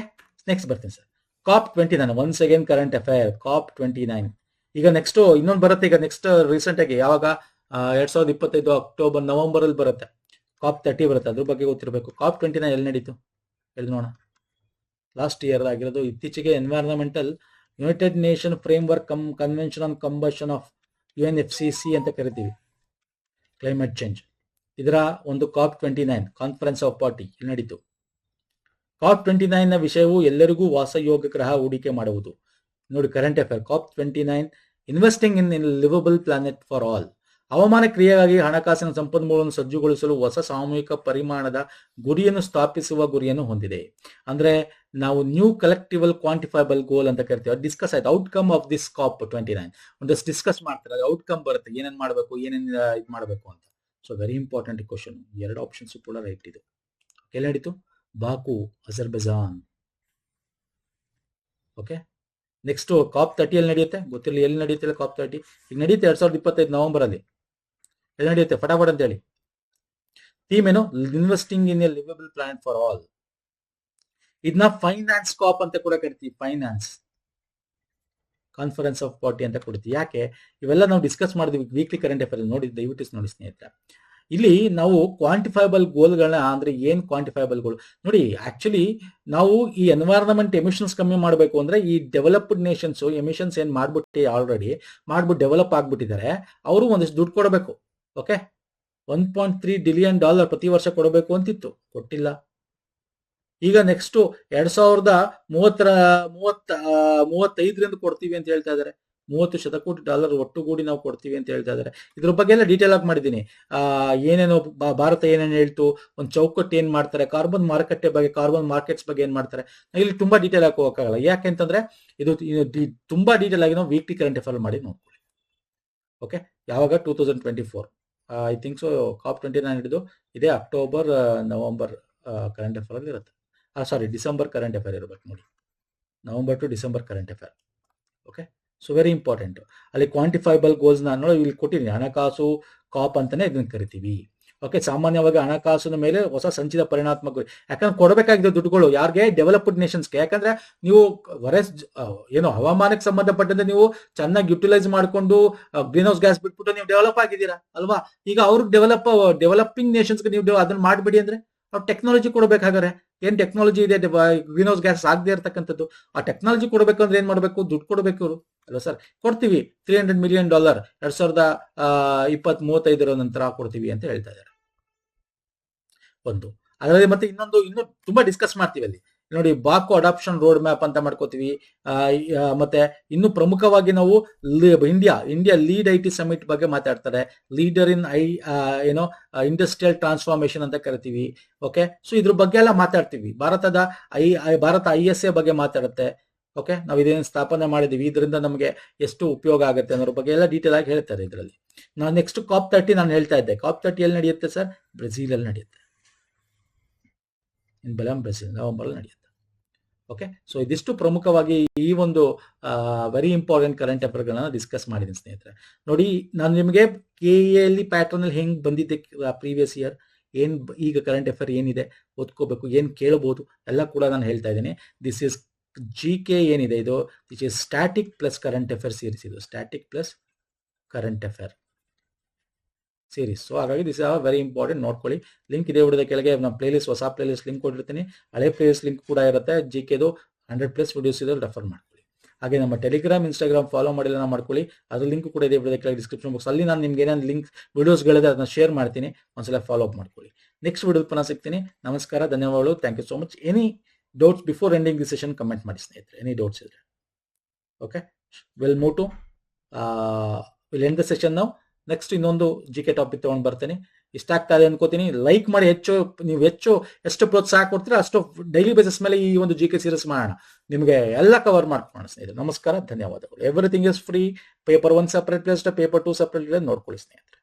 ನೆಕ್ಸ್ಟ್ ಬರ್ತೀನಿ sir COP twenty nine once again current affair COP twenty nine ಈಗ ನೆಕ್ಸ್ಟ್ ಇನ್ನೊಂದು ಬರುತ್ತೆ, ಈಗ ನೆಕ್ಸ್ಟ್ ರೀಸೆಂಟ್ ಆಗಿ ಯಾವಾಗ? ಎರಡ್ ಸಾವಿರದ ಇಪ್ಪತ್ತೈದು ಅಕ್ಟೋಬರ್ ನವೆಂಬರ್ ಅಲ್ಲಿ ಬರುತ್ತೆ. ಕಾಪ್ ತರ್ಟಿ ಬರುತ್ತೆ. ಅದ್ರ ಬಗ್ಗೆ ಗೊತ್ತಿರಬೇಕು. ಕಾಪ್ ಟ್ವೆಂಟಿ ನೈನ್ ಎಲ್ಲಿ ನಡೀತು? ಎಲ್ಲಿ ನೋಡೋಣ. ಲಾಸ್ಟ್ ಇಯರ್ ಆಗಿರೋದು. ಇತ್ತೀಚೆಗೆ environmental united nation framework come convention on combustion of U N F C C ಅಂತ ಕರಿತೀವಿ. ಕ್ಲೈಮೇಟ್ ಚೇಂಜ್ ಇದರ ಒಂದು COP twenty nine conference of party ಇಲ್ಲಿ ನಡೀತು. ಕಾಪ್ ಟ್ವೆಂಟಿ ನೈನ್ನ ವಿಷಯವು ಎಲ್ಲರಿಗೂ ವಾಸಯೋಗ ಗ್ರಹ ಹೂಡಿಕೆ ಮಾಡುವುದು. ನೋಡಿ current affair COP twenty nine investing in in livable planet for all ಹವಾಮಾನ ಕ್ರಿಯೆಗಾಗಿ ಹಣಕಾಸಿನ ಸಂಪನ್ಮೂಲವನ್ನು ಸಜ್ಜುಗೊಳಿಸಲು ಹೊಸ ಸಾಮೂಹಿಕ ಪರಿಮಾಣದ ಗುರಿಯನ್ನು ಸ್ಥಾಪಿಸುವ ಗುರಿಯನ್ನು ಹೊಂದಿದೆ. ಅಂದ್ರೆ ನಾವು ನ್ಯೂ ಕಲೆಕ್ಟಿವಲ್ ಕ್ವಾಂಟಿಫೈಬಲ್ ಗೋಲ್ ಅಂತ ಕರಿತೀವಿ. ಡಿಸ್ಕಸ್ ಆಯ್ತು. Outcome of this COP twenty nine ಒಂದಷ್ಟು ಡಿಸ್ಕಸ್ ಮಾಡ್ತಾರೆ. ಔಟ್ಕಮ್ ಬರುತ್ತೆ. ಏನೇನ್ ಮಾಡಬೇಕು, ಏನೇನ್ ಇದು ಮಾಡಬೇಕು ಅಂತ. ಸೊ ವೆರಿ ಇಂಪಾರ್ಟೆಂಟ್ ಕ್ವಶನ್ ಎರಡು ಆಪ್ಷನ್ಸ್ ಕೂಡ ರೈಟ್ ಇದು. ಎಲ್ಲಿ ನಡೀತು? Baku, Azerbaijan. Okay next COP ತರ್ಟಿಯಲ್ಲಿ ನಡೆಯುತ್ತೆ. ಗೊತ್ತಿರಲಿ, ಎಲ್ಲಿ ನಡೆಯುತ್ತೆ ಕಾಪ್ ತರ್ಟಿ ಈಗ ನಡೆಯುತ್ತೆ ಎರಡ್ ಸಾವಿರದ ಇಪ್ಪತ್ತೈದು ನವೆಂಬರ್ ಅಲ್ಲಿ ಎಲ್ಲಿ ನಡೆಯುತ್ತೆ? ಫಟಾಫಟ್ ಅಂತ ಹೇಳಿ ಥೀಮ್ ಏನು? Investing in a livable plan for all ಇದನ್ನ ಫೈನಾನ್ಸ್ ಕಾಪ್ ಅಂತ ಕೂಡ ಕರಿತೀವಿ. ಫೈನಾನ್ಸ್ ಕಾನ್ಫರೆನ್ಸ್ ಆಫ್ ಪಾರ್ಟಿ ಅಂತ ಕೊಡ್ತೀವಿ. ಯಾಕೆ? ಇವೆಲ್ಲ ನಾವು ಡಿಸ್ಕಸ್ ಮಾಡಿದ್ವಿ ವೀಕ್ಲಿ ಕರೆಂಟ್ ಅಫೇರ್ ನೋಡಿ ದಯವಿಟ್ಟು ನೋಡಿ ಸ್ನೇಹಿತರೆ. ಇಲ್ಲಿ ನಾವು ಕ್ವಾಂಟಿಫೈಬಲ್ ಗೋಲ್ಗಳನ್ನ ಅಂದ್ರೆ ಏನ್ ಕ್ವಾಂಟಿಫೈಬಲ್ ಗೋಲ್ ನೋಡಿ ಆಕ್ಚುಲಿ ನಾವು ಈ ಎನ್ವೈರನ್ಮೆಂಟ್ ಎಮಿಷನ್ಸ್ ಕಮ್ಮಿ ಮಾಡಬೇಕು ಅಂದ್ರೆ ಈ ಡೆವಲಪ್ಡ್ ನೇಷನ್ಸ್ ಎಮಿಷನ್ಸ್ ಏನ್ ಮಾಡ್ಬಿಟ್ಟು ಆಲ್ರೆಡಿ ಮಾಡ್ಬಿಟ್ಟು ಡೆವಲಪ್ ಆಗ್ಬಿಟ್ಟಿದ್ದಾರೆ. ಅವರು ಒಂದಿಷ್ಟು ದುಡ್ಡು ಕೊಡಬೇಕು. Okay one point three trillion dollar ಪ್ರತಿ ವರ್ಷ ಕೊಡಬೇಕು ಅಂತಿತ್ತು. ಕೊಟ್ಟಿಲ್ಲ. ಈಗ ನೆಕ್ಸ್ಟ್ ಎರಡ್ ಸಾವಿರದ ಮೂವತ್ತರ, ಮೂವತ್ತ ಮೂವತ್ತೈದರಿಂದ ಕೊಡ್ತೀವಿ ಅಂತ ಹೇಳ್ತಾ ಇದ್ದಾರೆ ಮೂವತ್ತು ಶತಕೋಟಿ ಡಾಲರ್ ಒಟ್ಟುಗೂಡಿ ನಾವು ಕೊಡ್ತೀವಿ ಅಂತ ಹೇಳ್ತಾ ಇದ್ದಾರೆ ಇದ್ರ ಬಗ್ಗೆ ಎಲ್ಲ ಡೀಟೇಲ್ ಆಗಿ ಮಾಡಿದ್ದೀನಿ. ಏನೇನು ಭಾರತ ಏನೇನು ಹೇಳ್ತು, ಒಂದು ಚೌಕಟ್ಟು ಏನು ಮಾಡ್ತಾರೆ ಕಾರ್ಬನ್ ಮಾರುಕಟ್ಟೆ ಬಗ್ಗೆ ಕಾರ್ಬನ್ ಮಾರ್ಕೆಟ್ಸ್ ಬಗ್ಗೆ ಏನು ಮಾಡ್ತಾರೆ, ಇಲ್ಲಿ ತುಂಬಾ ಡೀಟೇಲ್ ಆಗಿ ಹೋಗೋಕ್ಕಾಗಲ್ಲ ಯಾಕೆ ಅಂತಂದ್ರೆ ಇದು ಇದು ತುಂಬಾ ಡೀಟೇಲ್ ಆಗಿ ನಾವು ವೀಕ್ಲಿ ಕರೆಂಟ್ ಅಫೇರ್ ಮಾಡಿ ನೋಡ್ಕೊಳ್ಳಿ. ಓಕೆ ಯಾವಾಗ? Two thousand twenty four I think so COP twenty nine ಹಿಡಿದು ಇದೇ ಅಕ್ಟೋಬರ್ ನವಂಬರ್ ಕರೆಂಟ್ ಅಫೇರ್ ಅಲ್ಲಿ ಇರುತ್ತೆ. ಸಾರಿ ಡಿಸೆಂಬರ್ ಕರೆಂಟ್ ಅಫೇರ್ ಇರಬೇಕು ನೋಡಿ. November to December current affair okay so very important ಅಲ್ಲಿ ಕ್ವಾಂಟಿಫೈಬಲ್ ಗೋಲ್ಸ್ ನಾನು ಇಲ್ಲಿ ಕೊಟ್ಟಿದ್ದೀನಿ. ಹಣಕಾಸು ಕಾಪ್ ಅಂತಾನೆ ಇದನ್ನ ಕರಿತೀವಿ. ಓಕೆ ಸಾಮಾನ್ಯವಾಗಿ ಹಣಕಾಸಿನ ಮೇಲೆ ಹೊಸ ಸಂಚಿತ ಪರಿಣಾತ್ಮಕ. ಯಾಕಂದ್ರೆ ಕೊಡಬೇಕಾಗಿದೆ ದುಡ್ಡುಗಳು ಯಾರಿಗೆ? ಡೆವಲಪ್ಡ್ ನೇಷನ್ಸ್ಗೆ ಯಾಕಂದ್ರೆ ನೀವು ವರೆಸ್ ಏನು ಹವಾಮಾನಕ್ಕೆ ಸಂಬಂಧಪಟ್ಟಂತೆ ನೀವು ಚೆನ್ನಾಗಿ ಯುಟಿಲೈಸ್ ಮಾಡಿಕೊಂಡು ಗ್ರೀನ್ ಹೌಸ್ ಗ್ಯಾಸ್ ಬಿಟ್ಬಿಟ್ಟು ನೀವು ಡೆವಲಪ್ ಆಗಿದ್ದೀರಾ? ಅಲ್ವಾ? ಈಗ ಅವ್ರಿಗೆ ಡೆವಲಪ್ ಡೆವಲಪಿಂಗ್ ನೇಷನ್ಸ್ಗೆ ನೀವು ಅದನ್ನ ಮಾಡ್ಬಿಡಿ ಅಂದ್ರೆ ಅವ್ರು ಟೆಕ್ನಾಲಜಿ ಕೊಡಬೇಕಾಗಾರೆ. ಏನ್ ಟೆಕ್ನಾಲಜಿ ಇದೆ? ಗ್ರೀನ್ ಹೌಸ್ ಗ್ಯಾಸ್ ಆಗದೆ ಇರತಕ್ಕಂಥದ್ದು. ಆ ಟೆಕ್ನಾಲಜಿ ಕೊಡಬೇಕಂದ್ರೆ ಏನ್ ಮಾಡಬೇಕು? ದುಡ್ಡು ಕೊಡಬೇಕು ಇವರು. ಅಲ್ವಾ ಸರ್ ಕೊಡ್ತೀವಿ. ತ್ರೀ ಹಂಡ್ರೆಡ್ ಮಿಲಿಯನ್ ಡಾಲರ್ ಎರಡ್ ಸಾವಿರದ ಇಪ್ಪತ್ತ್ ಮೂವತ್ತೈದರ ನಂತರ ಕೊಡ್ತೀವಿ ಅಂತ ಹೇಳ್ತಾ ಇದ್ದಾರೆ. ಒಂದು ಅದರಲ್ಲಿ ಮತ್ತೆ ಇನ್ನೊಂದು, ಇನ್ನು ತುಂಬಾ ಡಿಸ್ಕಸ್ ಮಾಡ್ತೀವಿ ಅಲ್ಲಿ. ನೋಡಿ, ಬಾಕು ಅಡಾಪ್ಷನ್ ರೋಡ್ ಮ್ಯಾಪ್ ಅಂತ ಮಾಡ್ಕೋತೀವಿ. ಮತ್ತೆ ಇನ್ನು ಪ್ರಮುಖವಾಗಿ ನಾವು India India lead I T summit ಬಗ್ಗೆ ಮಾತಾಡ್ತಾರೆ. ಲೀಡರ್ ಇನ್ ಐ ಏನೋ ಇಂಡಸ್ಟ್ರಿಯಲ್ ಟ್ರಾನ್ಸ್ಫಾರ್ಮೇಶನ್ ಅಂತ ಕರಿತೀವಿ. ಓಕೆ ಸೊ ಇದ್ರ ಬಗ್ಗೆ ಎಲ್ಲ ಮಾತಾಡ್ತೀವಿ. ಭಾರತದ I Bharat I S A ಬಗ್ಗೆ ಮಾತಾಡುತ್ತೆ. ಓಕೆ ನಾವು ಇದೇನು ಸ್ಥಾಪನೆ ಮಾಡಿದೀವಿ. ಇದರಿಂದ ನಮಗೆ ಎಷ್ಟು ಉಪಯೋಗ ಆಗುತ್ತೆ ಅನ್ನೋದ್ರ ಬಗ್ಗೆ ಎಲ್ಲ ಡೀಟೇಲ್ ಆಗಿ ಹೇಳ್ತಾರೆ ಇದರಲ್ಲಿ. ನಾನು ನೆಕ್ಸ್ಟ್ ಕಾಪ್ ತರ್ಟಿ ನಾನು ಹೇಳ್ತಾ ಇದ್ದೆ. ಕಾಪ್ ತರ್ಟಿ ಎಲ್ಲಿ ನಡೆಯುತ್ತೆ ಸರ್? ಬ್ರೆಜಿಲ್ ಅಲ್ಲಿ ನಡೆಯುತ್ತೆ. ಇನ್ ಬೆಲಂ ಬ್ರೆಜಿಲ್ ನವೆಂಬರ್ ನಡೆಯುತ್ತೆ. ಓಕೆ ಸೊ ಇದಿಷ್ಟು ಪ್ರಮುಖವಾಗಿ ಈ ಒಂದು ವೆರಿ ಇಂಪಾರ್ಟೆಂಟ್ ಕರೆಂಟ್ ಅಫೇರ್ಗಳನ್ನ ಡಿಸ್ಕಸ್ ಮಾಡಿದ್ದೀನಿ ಸ್ನೇಹಿತರೆ. ನೋಡಿ, ನಾನು ನಿಮಗೆ ಕೆ ಎಲ್ಲಿ ಪ್ಯಾಟರ್ನ್ ಅಲ್ಲಿ ಹೆಂಗ್ ಬಂದಿದ್ದೆ ಪ್ರೀವಿಯಸ್ ಇಯರ್ ಏನು ಈಗ ಕರೆಂಟ್ ಅಫೇರ್ ಏನಿದೆ, ಓದ್ಕೋಬೇಕು, ಏನು ಕೇಳಬಹುದು ಎಲ್ಲ ಕೂಡ ನಾನು ಹೇಳ್ತಾ ಇದ್ದೀನಿ. ದಿಸ್ ಇಸ್ ಜಿ ಕೆ ಏನಿದೆ ಇದು? This is static plus current affair series ಇದು. Static plus current affair series so ಹಾಗಾಗಿ ದಿಸ್ ಆರ್ ವೆರಿ ಇಂಪಾರ್ಟೆಂಟ್ ನೋಡ್ಕೊಳ್ಳಿ. ಲಿಂಕ್ ಇದೆ ಹುಡುಗ ಕೆಳಗೆ ನಮ್ಮ ಪ್ಲೇಲಿಸ್ಟ್ ಹೊಸ ಪ್ಲೇಲಿಸ್ಟ್ ಲಿಂಕ್ ಕೊಟ್ಟಿರ್ತೀನಿ. ಹಳೆ ಪ್ಲೇಲಿಸ್ಟ್ ಲಿಂಕ್ ಕೂಡ ಇರುತ್ತೆ. ಜಿ ಕೆದು ಹಂಡ್ರೆಡ್ ಪ್ಲಸ್ ವಿಡಿಯೋಸ್ ಇದೆ ರೆಫರ್ ಮಾಡ್ಕೊಳ್ಳಿ. ಹಾಗೆ ನಮ್ಮ ಟೆಲಿಗ್ರಾಮ್ ಇನ್ಸ್ಟಾಗ್ರಾಮ್ ಫಾಲೋ ಮಾಡಿಲ್ಲ ಮಾಡ್ಕೊಳ್ಳಿ. ಅದ್ರ ಲಿಂಕ್ ಕೂಡ ಇದೆ ಬಿಡೋದೇ ಕೆಳಗೆ ಡಿಸ್ಕ್ರಿಪ್ಷನ್ ಬಾಕ್ಸ್ ಅಲ್ಲಿ ನಾನು ನಿಮ್ಗೆ ಏನೇನು ಲಿಂಕ್ ವಿಡಿಯೋಸ್ಗಳಿದೆ ಅದನ್ನ ಶೇರ್ ಮಾಡ್ತೀನಿ. ಒಂದ್ಸಲ ಫಾಲೋ ಅಪ್ ಮಾಡ್ಕೊಳ್ಳಿ. ನೆಕ್ಸ್ಟ್ ವಿಡಿಯೋ ಪುನಃ ಸಿಗ್ತೀನಿ. ನಮಸ್ಕಾರ, ಧನ್ಯವಾದಗಳು. Thank you so much any doubts before ending the session comment ಮಾಡಿ ಸ್ನೇಹಿತರೆ. ಎನಿ ಡೌಟ್ಸ್ ಇದ್ರೆ. Okay will move to will end the session ನಾವು ನೆಕ್ಸ್ಟ್ ಇನ್ನೊಂದು ಜಿ ಕೆ ಟಾಪಿಕ್ ತಗೊಂಡು ಬರ್ತೇನೆ. ಇಷ್ಟ ಆಗ್ತಾ ಇದೆ ಅನ್ಕೋತೀನಿ. ಲೈಕ್ ಮಾಡಿ ಹೆಚ್ಚು, ನೀವು ಹೆಚ್ಚು ಎಷ್ಟು ಪ್ರೋತ್ಸಾಹ ಕೊಡ್ತೀರಾ ಅಷ್ಟು ಡೈಲಿ ಬೇಸಿಸ್ ಮೇಲೆ ಈ ಒಂದು ಜಿ ಕೆ ಸೀರೀಸ್ ಮಾಡೋಣ. ನಿಮಗೆ ಎಲ್ಲ ಕವರ್ ಮಾಡ್ಕೊಳ್ಳೋಣ ಸ್ನೇಹಿತರೆ. ನಮಸ್ಕಾರ, ಧನ್ಯವಾದಗಳು. Everything is free paper one separate place paper two separate ನೋಡ್ಕೊಳ್ಳಿ ಸ್ನೇಹಿತರೆ.